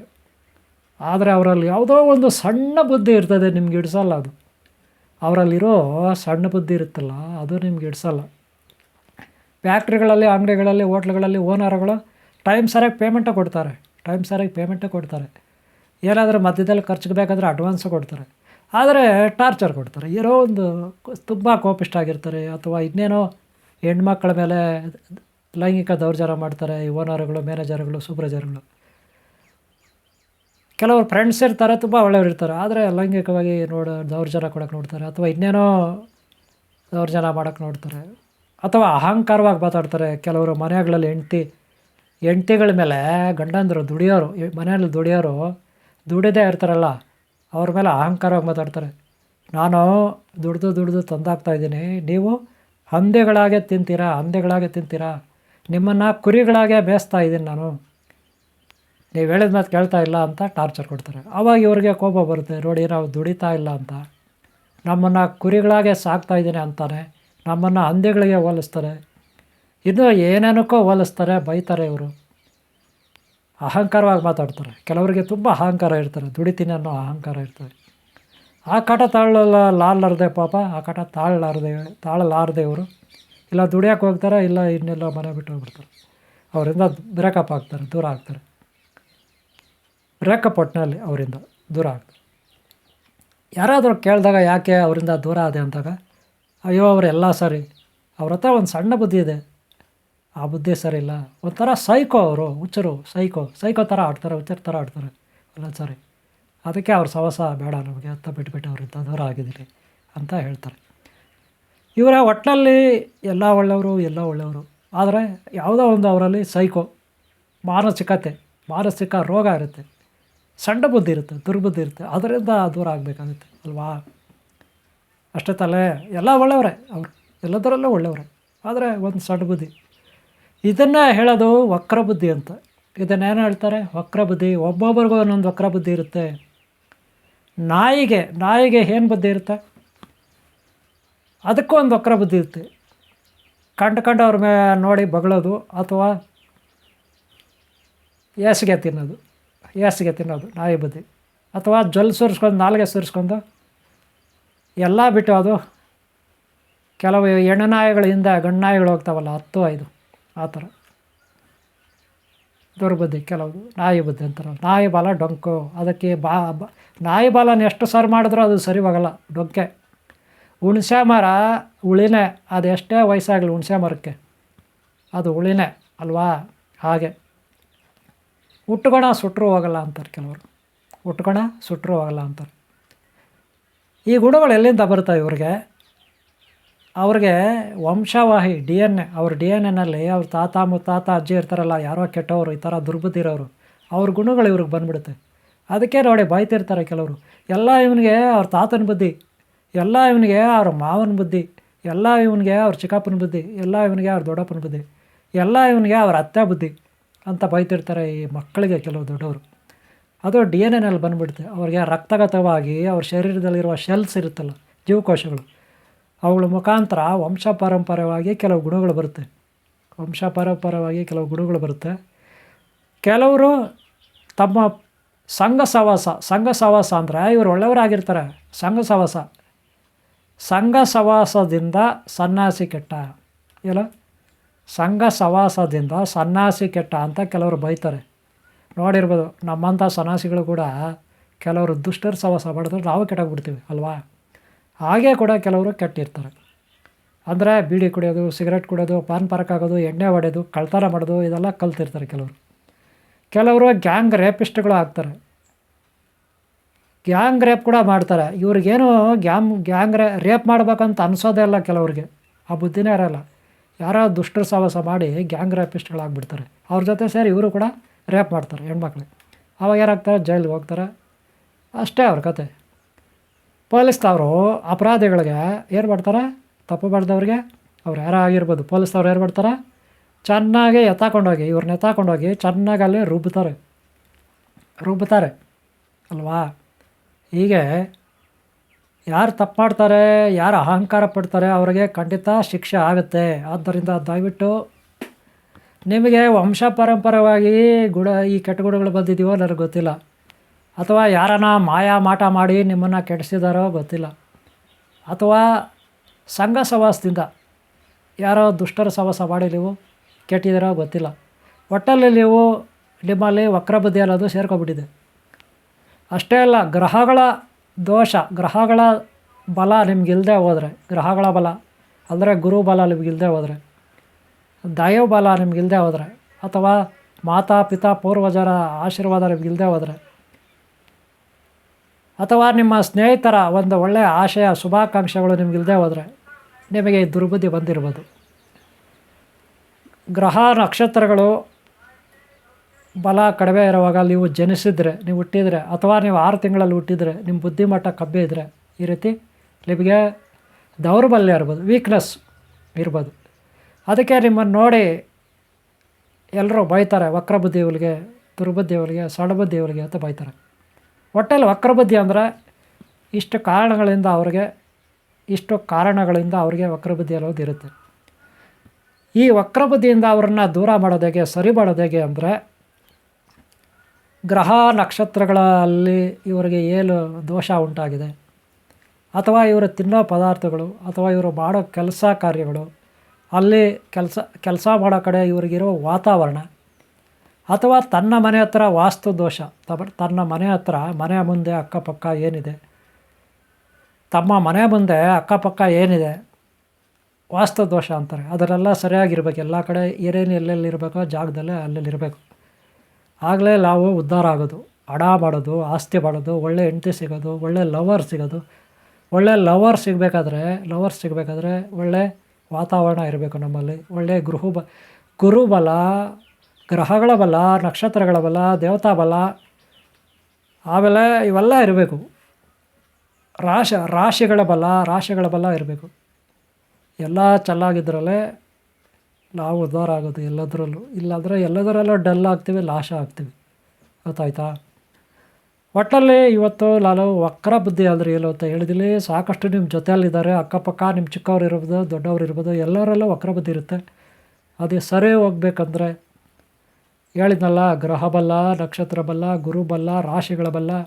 ಆದರೆ ಅವರಲ್ಲಿ ಯಾವುದೋ ಒಂದು ಸಣ್ಣ ಬುದ್ಧಿ ಇರ್ತದೆ ನಿಮ್ಗೆ ಇಡಿಸಲ್ಲ ಅದು. ಅವರಲ್ಲಿರೋ ಸಣ್ಣ ಬುದ್ಧಿ ಇರುತ್ತಲ್ಲ, ಅದು ನಿಮ್ಗೆ ಇಡಿಸಲ್ಲ ಫ್ಯಾಕ್ಟ್ರಿಗಳಲ್ಲಿ, ಅಂಗಡಿಗಳಲ್ಲಿ, ಹೋಟ್ಲುಗಳಲ್ಲಿ ಓನರ್ಗಳು ಟೈಮ್ ಸರಿಯಾಗಿ ಪೇಮೆಂಟೇ ಕೊಡ್ತಾರೆ ಟೈಮ್ ಸರಿಯಾಗಿ ಪೇಮೆಂಟೇ ಕೊಡ್ತಾರೆ. ಏನಾದರೂ ಮಧ್ಯದಲ್ಲಿ ಖರ್ಚಿಗೆ ಬೇಕಾದರೆ ಅಡ್ವಾನ್ಸು ಕೊಡ್ತಾರೆ. ಆದರೆ ಟಾರ್ಚರ್ ಕೊಡ್ತಾರೆ. ಏನೋ ಒಂದು ತುಂಬ ಕೋಪಿಷ್ಟ ಆಗಿರ್ತಾರೆ ಅಥವಾ ಇನ್ನೇನೋ ಹೆಣ್ಮಕ್ಳ ಮೇಲೆ ಲೈಂಗಿಕ ದೌರ್ಜನ್ಯ ಮಾಡ್ತಾರೆ. ಈ ಓನರ್ಗಳು, ಮ್ಯಾನೇಜರ್ಗಳು, ಸೂಪರ್ವೈಸರ್ಗಳು. ಕೆಲವರು ಫ್ರೆಂಡ್ಸ್ ಇರ್ತಾರೆ, ತುಂಬ ಒಳ್ಳೆಯವ್ರು ಇರ್ತಾರೆ. ಆದರೆ ಲೈಂಗಿಕವಾಗಿ ನೋಡ ದೌರ್ಜನ ಕೊಡೋಕೆ ನೋಡ್ತಾರೆ. ಅಥವಾ ಇನ್ನೇನೋ ದೌರ್ಜನ ಮಾಡೋಕ್ಕೆ ನೋಡ್ತಾರೆ. ಅಥವಾ ಅಹಂಕಾರವಾಗಿ ಮಾತಾಡ್ತಾರೆ. ಕೆಲವರು ಮನೆಗಳಲ್ಲಿ ಹೆಂಡ್ತಿ, ಹೆಂಡ್ತಿಗಳ ಮೇಲೆ ಗಂಡಂದರು ದುಡಿಯೋರು, ಮನೆಯಲ್ಲಿ ದುಡಿಯೋರು ದುಡಿದೇ ಇರ್ತಾರಲ್ಲ, ಅವ್ರ ಮೇಲೆ ಅಹಂಕಾರವಾಗಿ ಮಾತಾಡ್ತಾರೆ. ನಾನು ದುಡ್ದು ದುಡ್ದು ತಂದಾಗ್ತಾಯಿದ್ದೀನಿ ನೀವು ಹಂದೆಗಳಾಗೆ ತಿಂತೀರಾ ಹಂದೆಗಳಾಗೆ ತಿಂತೀರಾ? ನಿಮ್ಮನ್ನು ಕುರಿಗಳಾಗೆ ಬೇಯಿಸ್ತಾ ಇದ್ದೀನಿ ನಾನು. ನೀವು ಹೇಳಿದ ಮಾತು ಕೇಳ್ತಾ ಇಲ್ಲ ಅಂತ ಟಾರ್ಚರ್ ಕೊಡ್ತಾರೆ. ಆವಾಗ ಇವ್ರಿಗೆ ಕೋಪ ಬರುತ್ತೆ, ನೋಡಿ ನಾವು ದುಡಿತಾ ಇಲ್ಲ ಅಂತ. ನಮ್ಮನ್ನು ಕುರಿಗಳಾಗೆ ಸಾಕ್ತಾ ಇದ್ದೀನಿ ಅಂತಾನೆ ನಮ್ಮನ್ನು ಹಂದಿಗಳಿಗೆ ಹೋಲಿಸ್ತಾರೆ. ಇದು ಏನೇನಕ್ಕೋ ಹೋಲಿಸ್ತಾರೆ, ಬೈತಾರೆ ಇವರು. ಅಹಂಕಾರವಾಗಿ ಮಾತಾಡ್ತಾರೆ. ಕೆಲವರಿಗೆ ತುಂಬ ಅಹಂಕಾರ ಇರ್ತಾರೆ, ದುಡಿತೀನಿ ಅನ್ನೋ ಅಹಂಕಾರ ಇರ್ತದೆ. ಆ ಕಾಟ ತಾಳಲ್ಲ ಲಾರ್ಲಾರ್ದೆ ಪಾಪ, ಆ ಕಾಟ ತಾಳಲಾರ್ದೆ ತಾಳಲಾರ್ದೆ ಇವರು. ಇಲ್ಲ ದುಡಿಯೋಕೆ ಹೋಗ್ತಾರೆ, ಇಲ್ಲ ಇನ್ನೆಲ್ಲ ಮನೆ ಬಿಟ್ಟು ಹೋಗ್ಬಿಡ್ತಾರೆ. ಅವರಿಂದ ಬ್ರೇಕಪ್ ಆಗ್ತಾರೆ, ದೂರ ಆಗ್ತಾರೆ. ಬ್ರೇಕಪ್ ಒಟ್ಟಿನಲ್ಲಿ ಅವರಿಂದ ದೂರ ಆಗ್ತಾರೆ. ಯಾರಾದರೂ ಕೇಳಿದಾಗ ಯಾಕೆ ಅವರಿಂದ ದೂರ ಆದೆ ಅಂದಾಗ, ಅಯ್ಯೋ ಅವರೆಲ್ಲ ಸರಿ, ಅವ್ರ ಹತ್ರ ಒಂದು ಸಣ್ಣ ಬುದ್ಧಿ ಇದೆ. ಆ ಬುದ್ಧಿ ಸರಿಯಿಲ್ಲ ಒಂಥರ ಸೈಕೋ ಅವರು, ಹುಚ್ಚರು, ಸೈಕೋ. ಸೈಕೋ ಥರ ಆಡ್ತಾರೆ, ಹುಚ್ಚರ ಥರ ಆಡ್ತಾರೆ. ಅಲ್ಲ ಸರಿ. ಅದಕ್ಕೆ ಅವ್ರ ಸವಸ ಬೇಡ ನಮಗೆ ಅಂತ ಬಿಟ್ಬಿಟ್ಟು ಅವ್ರು ದೂರ ಆಗಿದ್ದೀರಿ ಅಂತ ಹೇಳ್ತಾರೆ. ಇವರ ಒಟ್ಟಿನಲ್ಲಿ ಎಲ್ಲ ಒಳ್ಳೆಯವರು ಎಲ್ಲ ಒಳ್ಳೆಯವರು. ಆದರೆ ಯಾವುದೋ ಒಂದು ಅವರಲ್ಲಿ ಸೈಕೋ, ಮಾನಸಿಕತೆ, ಮಾನಸಿಕ ರೋಗ ಇರುತ್ತೆ. ಸಣ್ಣ ಬುದ್ಧಿ ಇರುತ್ತೆ, ದುರ್ಬುದ್ಧಿ ಇರುತ್ತೆ. ಅದರಿಂದ ದೂರ ಆಗಬೇಕಾಗುತ್ತೆ, ಅಲ್ವಾ? ಅಷ್ಟೇ ತಲೆ ಎಲ್ಲ ಒಳ್ಳೆಯವರೇ. ಅವರು ಎಲ್ಲದರಲ್ಲೂ ಒಳ್ಳೆಯವರೇ. ಆದರೆ ಒಂದು ಸಣ್ಣ ಬುದ್ಧಿ. ಇದನ್ನು ಹೇಳೋದು ವಕ್ರ ಬುದ್ಧಿ ಅಂತ. ಇದನ್ನೇನು ಹೇಳ್ತಾರೆ? ವಕ್ರ ಬುದ್ಧಿ. ಒಬ್ಬೊಬ್ರಿಗೂ ಒಂದೊಂದು ವಕ್ರ ಬುದ್ಧಿ ಇರುತ್ತೆ. ನಾಯಿಗೆ ನಾಯಿಗೆ ಏನು ಬುದ್ಧಿ ಇರುತ್ತೆ? ಅದಕ್ಕೂ ಒಂದು ವಕ್ರ ಬುದ್ಧಿ ಇರುತ್ತೆ. ಕಂಡು ಕಂಡು ಅವ್ರ ಮೇ ನೋಡಿ ಬಗಳೋದು ಅಥವಾ ಏಸಿಗೆ ತಿನ್ನೋದು. ಏಸಿಗೆ ತಿನ್ನೋದು ನಾಯಿ ಬುದ್ಧಿ. ಅಥವಾ ಜೊಲ್ ಸುರಿಸ್ಕೊಂಡು, ನಾಲ್ಗೆ ಸುರಿಸ್ಕೊಂಡು ಎಲ್ಲ ಬಿಟ್ಟು ಅದು ಕೆಲವು ಹೆಣ್ಣು ನಾಯಿಗಳಿಂದ ಗಂಡು ನಾಯಿಗಳು ಹೋಗ್ತಾವಲ್ಲ, ಹತ್ತು, ಐದು. ಆ ಥರ. ದುರ್ಬುದ್ಧಿ ಕೆಲವು ನಾಯಿ ಬದ್ದೆ ಅಂತಾರೆ ನಾಯಿ ಬಾಲ ಡೊಂಕು, ಅದಕ್ಕೆ ಬಾ, ಬ- ನಾಯಿ ಬಾಲನ ಎಷ್ಟು ಸರಿ ಮಾಡಿದ್ರೂ ಅದು ಸರಿ ಹೋಗಲ್ಲ ಡೊಂಕೆ. ಹುಣಸೆ ಮರ ಅದು ಎಷ್ಟೇ ವಯಸ್ಸಾಗಲಿ ಹುಣಸೆ ಮರಕ್ಕೆ ಅದು ಉಳಿನೇ ಅಲ್ವಾ? ಹಾಗೆ. ಉಟ್ಕೊಣ ಸುಟ್ಟರು ಹೋಗಲ್ಲ ಅಂತಾರೆ ಕೆಲವರು. ಉಟ್ಕೊಣ ಸುಟ್ಟರು ಹೋಗಲ್ಲ ಅಂತಾರೆ. ಈ ಗುಣಗಳು ಎಲ್ಲಿಂದ ಬರ್ತಾವೆ ಇವ್ರಿಗೆ? ಅವ್ರಿಗೆ ವಂಶವಾಹಿ ಡಿ ಎನ್ ಎ ಅವ್ರ ಡಿ ಎನ್ ಎನಲ್ಲಿ ಅವ್ರ ತಾತ ಮುತ್ತಾತ ಅಜ್ಜಿ ಇರ್ತಾರಲ್ಲ, ಯಾರೋ ಕೆಟ್ಟವರು, ಈ ಥರ ದುರ್ಬುದ್ಧಿ ಇರೋರು ಅವ್ರ ಗುಣಗಳು ಇವ್ರಿಗೆ ಬಂದ್ಬಿಡುತ್ತೆ. ಅದಕ್ಕೆ ನೋಡಿ ಬೈತಿರ್ತಾರೆ ಕೆಲವರು. ಎಲ್ಲ ಇವನಿಗೆ ಅವ್ರ ತಾತನ ಬುದ್ಧಿ, ಎಲ್ಲ ಇವನಿಗೆ ಅವ್ರ ಮಾವನ ಬುದ್ಧಿ, ಎಲ್ಲ ಇವನಿಗೆ ಅವ್ರ ಚಿಕ್ಕಪ್ಪನ ಬುದ್ಧಿ, ಎಲ್ಲ ಇವನಿಗೆ ಅವ್ರ ದೊಡ್ಡಪ್ಪನ ಬುದ್ಧಿ, ಎಲ್ಲ ಇವನಿಗೆ ಅವ್ರ ಅತ್ತೆ ಬುದ್ಧಿ ಅಂತ ಬೈತಿರ್ತಾರೆ ಈ ಮಕ್ಕಳಿಗೆ ಕೆಲವು ದೊಡ್ಡವರು. ಅದು ಡಿ ಎನ್ ಎನಲ್ಲಿ ಬಂದುಬಿಡುತ್ತೆ. ಅವ್ರಿಗೆ ರಕ್ತಗತವಾಗಿ ಅವ್ರ ಶರೀರದಲ್ಲಿರುವ ಶೆಲ್ಸ್ ಇರುತ್ತಲ್ಲ, ಜೀವಕೋಶಗಳು ಅವುಗಳ ಮುಖಾಂತರ ವಂಶ ಪಾರಂಪರ್ಯವಾಗಿ ಕೆಲವು ಗುಣಗಳು ಬರುತ್ತೆ. ವಂಶ ಪಾರಂಪರ್ಯವಾಗಿ ಕೆಲವು ಗುಣಗಳು ಬರುತ್ತೆ. ಕೆಲವರು ತಮ್ಮ ಸಂಘ ಸವಾಸ ಸಂಘ ಸವಾಸ ಅಂದರೆ ಇವರು ಒಳ್ಳೆಯವರಾಗಿರ್ತಾರೆ. ಸಂಘ ಸವಾಸ. ಸಂಘ ಸವಾಸದಿಂದ ಸನ್ಯಾಸಿ ಕೆಟ್ಟ. ಇಲ್ಲ ಸಂಘ ಸವಾಸದಿಂದ ಸನ್ಯಾಸಿ ಕೆಟ್ಟ ಅಂತ ಕೆಲವರು ಬೈತಾರೆ. ನೋಡಿರ್ಬೋದು ನಮ್ಮಂಥ ಸನ್ಯಾಸಿಗಳು ಕೂಡ ಕೆಲವರು ದುಷ್ಟರ ಸವಾಸ ಮಾಡಿದ್ರೆ ನಾವು ಕೆಟ್ಟೋಗ್ಬಿಡ್ತೀವಿ, ಅಲ್ವಾ? ಹಾಗೆ ಕೂಡ ಕೆಲವರು ಕೆಟ್ಟಿರ್ತಾರೆ. ಅಂದರೆ ಬೀಡಿ ಕುಡಿಯೋದು, ಸಿಗರೆಟ್ ಕುಡಿಯೋದು, ಪಾನ್ ಪಾರ್ಕ್ ಆಗೋದು, ಎಣ್ಣೆ ಹೊಡೆಯೋದು ಕಳ್ತನ ಮಾಡೋದು, ಇದೆಲ್ಲ ಕಲ್ತಿರ್ತಾರೆ ಕೆಲವರು. ಕೆಲವರು ಗ್ಯಾಂಗ್ ರೇಪಿಸ್ಟ್ಗಳು ಆಗ್ತಾರೆ. ಗ್ಯಾಂಗ್ ರೇಪ್ ಕೂಡ ಮಾಡ್ತಾರೆ. ಇವ್ರಿಗೇನು ಗ್ಯಾಮ್ ಗ್ಯಾಂಗ್ ರೇ, ರೇಪ್ ಮಾಡ್ಬೇಕಂತ ಅನಿಸೋದೇ ಇಲ್ಲ ಕೆಲವ್ರಿಗೆ. ಆ ಬುದ್ಧಿನೇ ಇರೋಲ್ಲ. ಯಾರೋ ದುಷ್ಟರ ಸಾಹಸ ಮಾಡಿ ಗ್ಯಾಂಗ್ ರೇಪಿಸ್ಟ್ಗಳಾಗ್ಬಿಡ್ತಾರೆ. ಅವ್ರ ಜೊತೆ ಸೇರಿ ಇವರು ಕೂಡ ರೇಪ್ ಮಾಡ್ತಾರೆ ಹೆಣ್ಮಕ್ಳು. ಅವಾಗ ಏನಾಗ್ತಾರೆ? ಜೈಲಿಗೆ ಹೋಗ್ತಾರೆ. ಅಷ್ಟೇ ಅವ್ರ ಕತೆ. ಪೊಲೀಸ್ನವರು ಅಪರಾಧಿಗಳಿಗೆ ಏನು ಮಾಡ್ತಾರೆ? ತಪ್ಪು ಮಾಡಿದವ್ರಿಗೆ? ಅವ್ರು ಯಾರೋ ಆಗಿರ್ಬೋದು ಪೊಲೀಸ್ನವ್ರು ಏನು ಮಾಡ್ತಾರೆ? ಚೆನ್ನಾಗಿ ಎತ್ತಾಕೊಂಡೋಗಿ ಇವ್ರನ್ನ ಎತ್ತಾಕೊಂಡೋಗಿ ಚೆನ್ನಾಗಿ ಅಲ್ಲಿ ರುಬ್ತಾರೆ. ರುಬ್ತಾರೆ, ಅಲ್ವಾ? ಹೀಗೆ ಯಾರು ತಪ್ಪು ಮಾಡ್ತಾರೆ, ಯಾರು ಅಹಂಕಾರ ಪಡ್ತಾರೆ ಅವರಿಗೆ ಖಂಡಿತ ಶಿಕ್ಷೆ ಆಗುತ್ತೆ. ಆದ್ದರಿಂದ ದಯವಿಟ್ಟು ನಿಮಗೆ ವಂಶ ಪರಂಪರವಾಗಿ ಗುಣ ಈ ಕೆಟ್ಟ ಗುಣಗಳು ಬಂದಿದ್ದೀವೋ ನನಗೆ ಗೊತ್ತಿಲ್ಲ. ಅಥವಾ ಯಾರನ್ನ ಮಾಯಾ ಮಾಟ ಮಾಡಿ ನಿಮ್ಮನ್ನು ಕೆಡಿಸಿದಾರೋ ಗೊತ್ತಿಲ್ಲ. ಅಥವಾ ಸಂಘ ಸವಾಸದಿಂದ ಯಾರೋ ದುಷ್ಟರ ಸವಾಸ ಮಾಡಿ ನೀವು ಕೆಟ್ಟಿದ್ದೀರೋ ಗೊತ್ತಿಲ್ಲ. ಒಟ್ಟಲ್ಲಿ ನೀವು ನಿಮ್ಮಲ್ಲಿ ವಕ್ರಬುದ್ಧಿ ಅನ್ನೋದು ಸೇರ್ಕೊಬಿಟ್ಟಿದೆ ಅಷ್ಟೇ ಅಲ್ಲ, ಗ್ರಹಗಳ ದೋಷ, ಗ್ರಹಗಳ ಬಲ ನಿಮಗಿಲ್ಲದೆ ಹೋದರೆ, ಗ್ರಹಗಳ ಬಲ ಅಂದರೆ ಗುರು ಬಲ ನಿಮಗಿಲ್ಲದೆ ಹೋದರೆ, ದೈವ ಬಲ ನಿಮಗಿಲ್ಲದೆ ಹೋದರೆ, ಅಥವಾ ಮಾತಾ, ಪಿತಾ, ಪೂರ್ವಜರ ಆಶೀರ್ವಾದ ನಿಮಗಿಲ್ಲದೆ ಹೋದರೆ ಅಥವಾ ನಿಮ್ಮ ಸ್ನೇಹಿತರ ಒಂದು ಒಳ್ಳೆಯ ಆಶಯ, ಶುಭಾಕಾಂಕ್ಷೆಗಳು ನಿಮಗಿಲ್ಲದೆ ಹೋದರೆ ನಿಮಗೆ ದುರ್ಬುದ್ಧಿ ಬಂದಿರ್ಬೋದು. ಗ್ರಹ ನಕ್ಷತ್ರಗಳು ಬಲ ಕಡಿಮೆ ಇರುವಾಗ ನೀವು ಜನಿಸಿದರೆ, ನೀವು ಹುಟ್ಟಿದರೆ ಅಥವಾ ನೀವು ಆರು ತಿಂಗಳಲ್ಲಿ ಹುಟ್ಟಿದರೆ ನಿಮ್ಮ ಬುದ್ಧಿಮಟ್ಟ ಕಬ್ಬೆ ಇದ್ದರೆ ಈ ರೀತಿ ನಿಮಗೆ ದೌರ್ಬಲ್ಯ ಇರ್ಬೋದು ವೀಕ್ನೆಸ್ ಇರ್ಬೋದು. ಅದಕ್ಕೆ ನಿಮ್ಮನ್ನು ನೋಡಿ ಎಲ್ಲರೂ ಬೈತಾರೆ, ವಕ್ರಬುದ್ಧಿ ಇವಳಿಗೆ ದುರ್ಬುದ್ಧಿ ಇವಳಿಗೆ ಸಡಬುದ್ಧಿ ಇವಳಿಗೆ ಅಂತ ಬೈತಾರೆ. ಒಟ್ಟಲ್ಲಿ ವಕ್ರಬುದ್ಧಿ ಅಂದರೆ ಇಷ್ಟು ಕಾರಣಗಳಿಂದ ಅವ್ರಿಗೆ, ಇಷ್ಟು ಕಾರಣಗಳಿಂದ ಅವ್ರಿಗೆ ವಕ್ರಬುದ್ಧಿ ಅನ್ನೋದು ಇರುತ್ತೆ. ಈ ವಕ್ರಬುದ್ಧಿಯಿಂದ ಅವರನ್ನು ದೂರ ಮಾಡೋದು ಹೇಗೆ ಸರಿ ಮಾಡೋದು ಹೇಗೆ ಅಂದರೆ ಗ್ರಹ ನಕ್ಷತ್ರಗಳಲ್ಲಿ ಇವರಿಗೆ ಏನು ದೋಷ ಉಂಟಾಗಿದೆ, ಅಥವಾ ಇವರು ತಿನ್ನೋ ಪದಾರ್ಥಗಳು, ಅಥವಾ ಇವರು ಮಾಡೋ ಕೆಲಸ ಕಾರ್ಯಗಳು, ಅಲ್ಲಿ ಕೆಲಸ ಕೆಲಸ ಮಾಡೋ ಕಡೆ ಇವರಿಗಿರೋ ವಾತಾವರಣ ಅಥವಾ ತನ್ನ ಮನೆ ಹತ್ರ ವಾಸ್ತು ದೋಷ. ತನ್ನ ಮನೆ ಹತ್ರ, ಮನೆ ಮುಂದೆ ಅಕ್ಕಪಕ್ಕ ಏನಿದೆ? ತಮ್ಮ ಮನೆ ಮುಂದೆ ಅಕ್ಕಪಕ್ಕ ಏನಿದೆ? ವಾಸ್ತು ದೋಷ ಅಂತಾರೆ. ಅದರೆಲ್ಲ ಸರಿಯಾಗಿರ್ಬೇಕು. ಎಲ್ಲ ಕಡೆ ಏನೇನು ಎಲ್ಲೆಲ್ಲಿ ಇರಬೇಕೋ ಜಾಗದಲ್ಲೇ ಅಲ್ಲೆಲ್ಲಿರಬೇಕು ಆಗಲೇ ನಾವು ಉದ್ಧಾರ ಆಗೋದು. ಹಣ ಮಾಡೋದು, ಆಸ್ತಿ ಮಾಡೋದು, ಒಳ್ಳೆ ಹೆಂಡತಿ ಸಿಗೋದು, ಒಳ್ಳೆ ಲವರ್ ಸಿಗೋದು. ಒಳ್ಳೆ ಲವರ್ ಸಿಗಬೇಕಾದ್ರೆ ಲವರ್ ಸಿಗಬೇಕಾದ್ರೆ ಒಳ್ಳೆ ವಾತಾವರಣ ಇರಬೇಕು ನಮ್ಮಲ್ಲಿ. ಒಳ್ಳೆ ಗೃಹ ಬ ಗುರುಬಲ ಗ್ರಹಗಳ ಬಲ, ನಕ್ಷತ್ರಗಳ ಬಲ, ದೇವತಾ ಬಲ, ಆಮೇಲೆ ಇವೆಲ್ಲ ಇರಬೇಕು. ರಾಶ, ರಾಶಿಗಳ ಬಲ ರಾಶಿಗಳ ಬಲ ಇರಬೇಕು. ಎಲ್ಲ ಚೆನ್ನಾಗಿದ್ರಲ್ಲೇ ನಾವು ಉದ್ಧಾರ ಆಗೋದು ಎಲ್ಲದರಲ್ಲೂ. ಇಲ್ಲಾಂದರೆ ಎಲ್ಲದರಲ್ಲೂ ಡಲ್ ಆಗ್ತೀವಿ ಲಾಶ ಆಗ್ತೀವಿ. ಗೊತ್ತಾಯ್ತಾ? ಒಟ್ಟಲ್ಲಿ ಇವತ್ತು ನಾನು ವಕ್ರ ಬುದ್ಧಿ ಅಂದರೆ ಏನು ಅಂತ ಹೇಳಿದಿಲ್ಲಿ, ಸಾಕಷ್ಟು ನಿಮ್ಮ ಜೊತೆಯಲ್ಲಿದ್ದಾರೆ, ಅಕ್ಕಪಕ್ಕ ನಿಮ್ಮ ಚಿಕ್ಕವ್ರು ಇರ್ಬೋದು, ದೊಡ್ಡವ್ರು ಇರ್ಬೋದು, ಎಲ್ಲರಲ್ಲೂ ವಕ್ರ ಬುದ್ಧಿ ಇರುತ್ತೆ. ಅದು ಸರಿ ಹೋಗ್ಬೇಕಂದ್ರೆ ಹೇಳಿದ್ನಲ್ಲ ಗ್ರಹ ಬಲ್ಲ ನಕ್ಷತ್ರ ಬಲ್ಲ ಗುರು ಬಲ್ಲ ರಾಶಿಗಳ ಬಲ್ಲ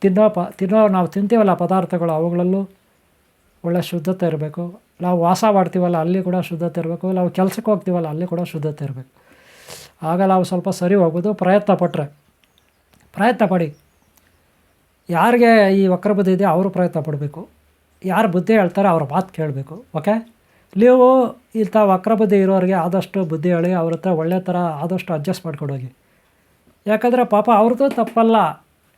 ತಿನ್ನೋ ಪ, ತಿನ್ನೋ, ನಾವು ತಿಂತೀವಲ್ಲ ಪದಾರ್ಥಗಳು, ಅವುಗಳಲ್ಲೂ ಒಳ್ಳೆ ಶುದ್ಧತೆ ಇರಬೇಕು. ನಾವು ವಾಸ ಮಾಡ್ತೀವಲ್ಲ, ಅಲ್ಲಿ ಕೂಡ ಶುದ್ಧತೆ ಇರಬೇಕು. ನಾವು ಕೆಲಸಕ್ಕೆ ಹೋಗ್ತೀವಲ್ಲ, ಅಲ್ಲಿ ಕೂಡ ಶುದ್ಧತೆ ಇರಬೇಕು. ಆಗ ನಾವು ಸ್ವಲ್ಪ ಸರಿ ಹೋಗೋದು, ಪ್ರಯತ್ನ ಪಟ್ಟರೆ ಪ್ರಯತ್ನ ಪಡಿ. ಯಾರಿಗೆ ಈ ವಕ್ರ ಇದೆ, ಅವರು ಪ್ರಯತ್ನ ಪಡಬೇಕು. ಯಾರು ಬುದ್ಧಿ ಹೇಳ್ತಾರೆ ಅವ್ರ ಮಾತು ಕೇಳಬೇಕು ಓಕೆ ನೀವು ವಕ್ರ ಬುದ್ಧಿ ಇರೋರಿಗೆ ಆದಷ್ಟು ಬುದ್ಧಿ ಹೇಳಿ ಅವ್ರ ಹತ್ರ ಒಳ್ಳೆ ಥರ ಆದಷ್ಟು ಅಡ್ಜಸ್ಟ್ ಮಾಡ್ಕೊಂಡೋಗಿ. ಯಾಕಂದರೆ ಪಾಪ ಅವ್ರದ್ದು ತಪ್ಪಲ್ಲ.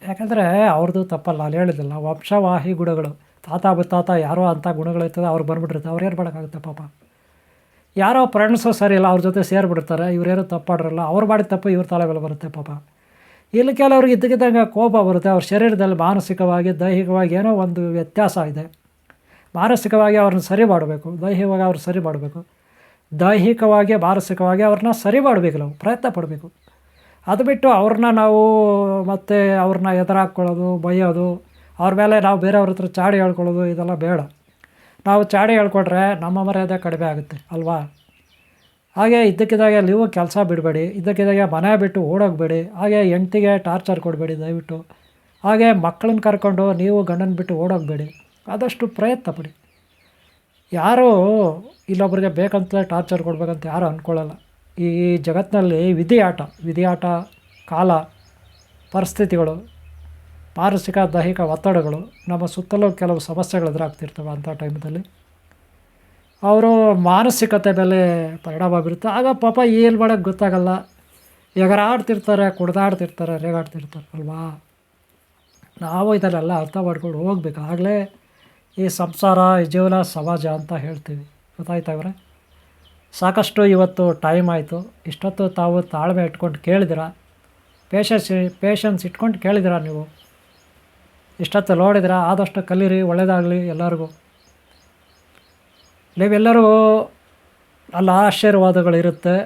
ಯಾಕಂದರೆ ಅವ್ರದ್ದು ತಪ್ಪಲ್ಲ, ಅಲ್ಲಿ ಹೇಳಿದಲ್ಲ ವಂಶವಾಹಿ ಗುಣಗಳು. ತಾತ ಬುತ್ತಾತ ಯಾರೋ ಅಂಥ ಗುಣಗಳಿರ್ತದೆ ಅವ್ರು ಬಂದ್ಬಿಟ್ಟಿರ್ತಾರೆ. ಅವ್ರು ಏನು ಮಾಡೋಕ್ಕಾಗುತ್ತೆ ಪಾಪ? ಯಾರೋ ಫ್ರೆಂಡ್ಸು ಸರಿ ಇಲ್ಲ, ಅವ್ರ ಜೊತೆ ಸೇರಿಬಿಡ್ತಾರೆ ಇವ್ರೇನು ತಪ್ಪಾಡ್ರಲ್ಲ ಅವ್ರು ಮಾಡಿದ ತಪ್ಪು ಇವ್ರ ತಲೆ ಬರುತ್ತೆ ಪಾಪ. ಇಲ್ಲಿ ಕೆಲವ್ರಿಗೆ ಇದ್ದಕ್ಕಿದ್ದಂಗೆ ಕೋಪ ಬರುತ್ತೆ, ಅವ್ರ ಶರೀರದಲ್ಲಿ ಮಾನಸಿಕವಾಗಿ, ದೈಹಿಕವಾಗಿ ಏನೋ ಒಂದು ವ್ಯತ್ಯಾಸ ಇದೆ. ಮಾನಸಿಕವಾಗಿ ಅವ್ರನ್ನ ಸರಿ ಮಾಡಬೇಕು, ದೈಹಿಕವಾಗಿ ಅವ್ರನ್ನ ಸರಿ ಮಾಡಬೇಕು. ದೈಹಿಕವಾಗಿ, ಮಾನಸಿಕವಾಗಿ ಅವ್ರನ್ನ ಸರಿ ಮಾಡಬೇಕು ನಾವು, ಪ್ರಯತ್ನ ಪಡಬೇಕು. ಅದು ಬಿಟ್ಟು ಅವ್ರನ್ನ ನಾವು ಮತ್ತೆ ಅವ್ರನ್ನ ಎದುರಾಕ್ಕೊಳ್ಳೋದು, ಬೈಯೋದು, ಅವ್ರ ಮೇಲೆ ನಾವು ಬೇರೆಯವ್ರ ಹತ್ರ ಚಾಡಿ ಹೇಳ್ಕೊಳ್ಳೋದು, ಇದೆಲ್ಲ ಬೇಡ. ನಾವು ಚಾಡಿ ಹೇಳ್ಕೊಟ್ರೆ ನಮ್ಮ ಮರ್ಯಾದೆ ಕಡಿಮೆ ಆಗುತ್ತೆ, ಅಲ್ವಾ? ಹಾಗೆ ಇದ್ದಕ್ಕಿದ್ದಾಗೆ ನೀವು ಕೆಲಸ ಬಿಡಬೇಡಿ, ಇದ್ದಕ್ಕಿದ್ದಾಗೆ ಮನೆ ಬಿಟ್ಟು ಓಡೋಗಬೇಡಿ, ಹಾಗೆ ಹೆಂಡ್ತಿಗೆ ಟಾರ್ಚರ್ ಕೊಡಬೇಡಿ ದಯವಿಟ್ಟು. ಹಾಗೆ ಮಕ್ಕಳನ್ನ ಕರ್ಕೊಂಡು ನೀವು ಗಂಡನ ಬಿಟ್ಟು ಓಡೋಗಬೇಡಿ. ಆದಷ್ಟು ಪ್ರಯತ್ನ ಪಡಿ. ಯಾರೂ ಇಲ್ಲೊಬ್ರಿಗೆ ಬೇಕಂತಲೇ ಟಾರ್ಚರ್ ಕೊಡ್ಬೇಕಂತ ಯಾರೂ ಅಂದ್ಕೊಳ್ಳಲ್ಲ ಈ ಜಗತ್ತಿನಲ್ಲಿ ವಿಧಿ ಆಟ ವಿಧಿ ಆಟ ಕಾಲ, ಪರಿಸ್ಥಿತಿಗಳು ಮಾನಸಿಕ ದೈಹಿಕ ಒತ್ತಡಗಳು ನಮ್ಮ ಸುತ್ತಲೂ ಕೆಲವು ಸಮಸ್ಯೆಗಳು ಎದುರಾಗ್ತಿರ್ತವೆ ಅಂಥ ಟೈಮಲ್ಲಿ ಅವರು ಮಾನಸಿಕತೆ ಮೇಲೆ ಪರಿಣಾಮ ಬೀರುತ್ತೆ. ಆಗ ಪಾಪ ಏನು ಮಾಡೋಕ್ಕೆ ಗೊತ್ತಾಗಲ್ಲ. ಎಗರಾಡ್ತಿರ್ತಾರೆ, ಕುಡ್ದಾಡ್ತಿರ್ತಾರೆ, ರೇಗಾಡ್ತಿರ್ತಾರೆ, ಅಲ್ವಾ? ನಾವು ಇದನ್ನೆಲ್ಲ ಅರ್ಥ ಮಾಡ್ಕೊಂಡು ಹೋಗ್ಬೇಕು. ಆಗಲೇ ಈ ಸಂಸಾರ ಜೀವನ ಸಮಾಜ ಅಂತ ಹೇಳ್ತೀವಿ. ಗೊತ್ತಾಯ್ತಾ ಇವರೇ? ಸಾಕಷ್ಟು ಇವತ್ತು ಟೈಮ್ ಆಯಿತು. ಇಷ್ಟೊತ್ತು ತಾವು ತಾಳ್ಮೆ ಇಟ್ಕೊಂಡು ಕೇಳಿದಿರ? ಪೇಷನ್ಸ್ ಪೇಷನ್ಸ್ ಇಟ್ಕೊಂಡು ಕೇಳಿದಿರ ನೀವು? ಇಷ್ಟೊತ್ತು ನೋಡಿದಿರ? ಆದಷ್ಟು ಕಲೀರಿ ಒಳ್ಳೆಯದಾಗಲಿ ಎಲ್ಲರಿಗೂ. ನೀವೆಲ್ಲರೂ ಅಲ್ಲಿ, ಆಶೀರ್ವಾದಗಳಿರುತ್ತೆ.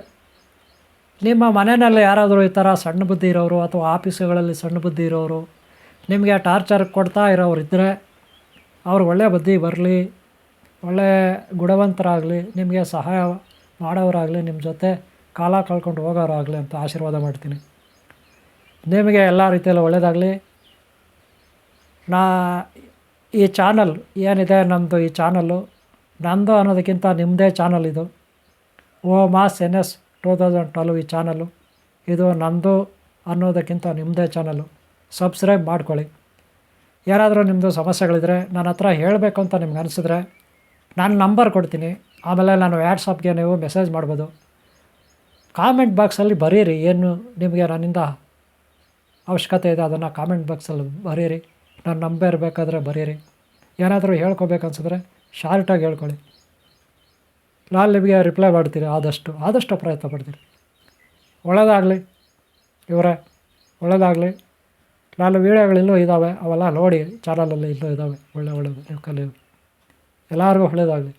ನಿಮ್ಮ ಮನೆಯಲ್ಲಿ ಯಾರಾದರೂ ಈ ಥರ ಸಣ್ಣ ಬುದ್ಧಿ ಇರೋರು ಅಥವಾ ಆಫೀಸುಗಳಲ್ಲಿ ಸಣ್ಣ ಬುದ್ಧಿ ಇರೋರು, ನಿಮಗೆ ಟಾರ್ಚರ್ ಕೊಡ್ತಾ ಇರೋರು ಇದ್ದರೆ ಅವ್ರು ಒಳ್ಳೆಯ ಬುದ್ಧಿ ಬರಲಿ, ಒಳ್ಳೆ ಗುಣವಂತರಾಗಲಿ, ನಿಮಗೆ ಸಹಾಯ ಮಾಡೋರಾಗಲಿ ನಿಮ್ಮ ಜೊತೆ ಕಾಲ ಕಳ್ಕೊಂಡು ಹೋಗೋರಾಗಲಿ ಅಂತ ಆಶೀರ್ವಾದ ಮಾಡ್ತೀನಿ. ನಿಮಗೆ ಎಲ್ಲ ರೀತಿಯಲ್ಲೂ ಒಳ್ಳೆಯದಾಗಲಿ ನಾ ಈ ಚಾನಲ್ ಏನಿದೆ ನಮ್ಮದು ಈ ಚಾನಲ್ಲು ನಂದು ಅನ್ನೋದಕ್ಕಿಂತ ನಿಮ್ಮದೇ ಚಾನಲ್ ಇದು. ಓ mass N S two thousand twelve ಈ ಚಾನಲ್ಲು ಇದು ನಂದು ಅನ್ನೋದಕ್ಕಿಂತ ನಿಮ್ಮದೇ ಚಾನಲ್ಲು ಸಬ್ಸ್ಕ್ರೈಬ್ ಮಾಡ್ಕೊಳ್ಳಿ. ಯಾರಾದರೂ ನಿಮ್ಮದು ಸಮಸ್ಯೆಗಳಿದ್ರೆ ನನ್ನ ಹತ್ರ ಹೇಳಬೇಕು ಅಂತ ನಿಮ್ಗೆ ಅನಿಸಿದ್ರೆ ನಾನು ನಂಬರ್ ಕೊಡ್ತೀನಿ. ಆಮೇಲೆ ನಾನು ವ್ಯಾಟ್ಸಪ್ಗೆ ನೀವು ಮೆಸೇಜ್ ಮಾಡ್ಬೋದು. ಕಾಮೆಂಟ್ ಬಾಕ್ಸಲ್ಲಿ ಬರೀರಿ. ಏನು ನಿಮಗೆ ನನ್ನಿಂದ ಅವಶ್ಯಕತೆ ಇದೆ ಅದನ್ನು ಕಾಮೆಂಟ್ ಬಾಕ್ಸಲ್ಲಿ ಬರೀರಿ. ನಾನು ನಂಬರ್ ಬೇಕಾದರೆ ಬರೀರಿ. ಏನಾದರೂ ಹೇಳ್ಕೊಬೇಕನ್ಸಿದ್ರೆ ಶಾರ್ಟಾಗಿ ಹೇಳ್ಕೊಳ್ಳಿ. ನಾನು ನಿಮಗೆ ರಿಪ್ಲೈ ಮಾಡ್ತೀನಿ ಆದಷ್ಟು. ಆದಷ್ಟು ಪ್ರಯತ್ನ ಪಡ್ತೀನಿ. ಒಳ್ಳೆಯದಾಗಲಿ ಇವರೇ ಒಳ್ಳೆಯದಾಗಲಿ ನಾನು ವೀಡಿಯೋಗಳಿಲ್ಲೂ ಇದ್ದಾವೆ ಅವೆಲ್ಲ ನೋಡಿ ಚಾನಲಲ್ಲಿ ಇನ್ನೂ ಇದ್ದಾವೆ ಒಳ್ಳೆ ಒಳ್ಳೆಯದು ನೀವು ಕಲಿಯೋದು ಎಲ್ಲರಿಗೂ ಒಳ್ಳೆಯದಾಗಲಿ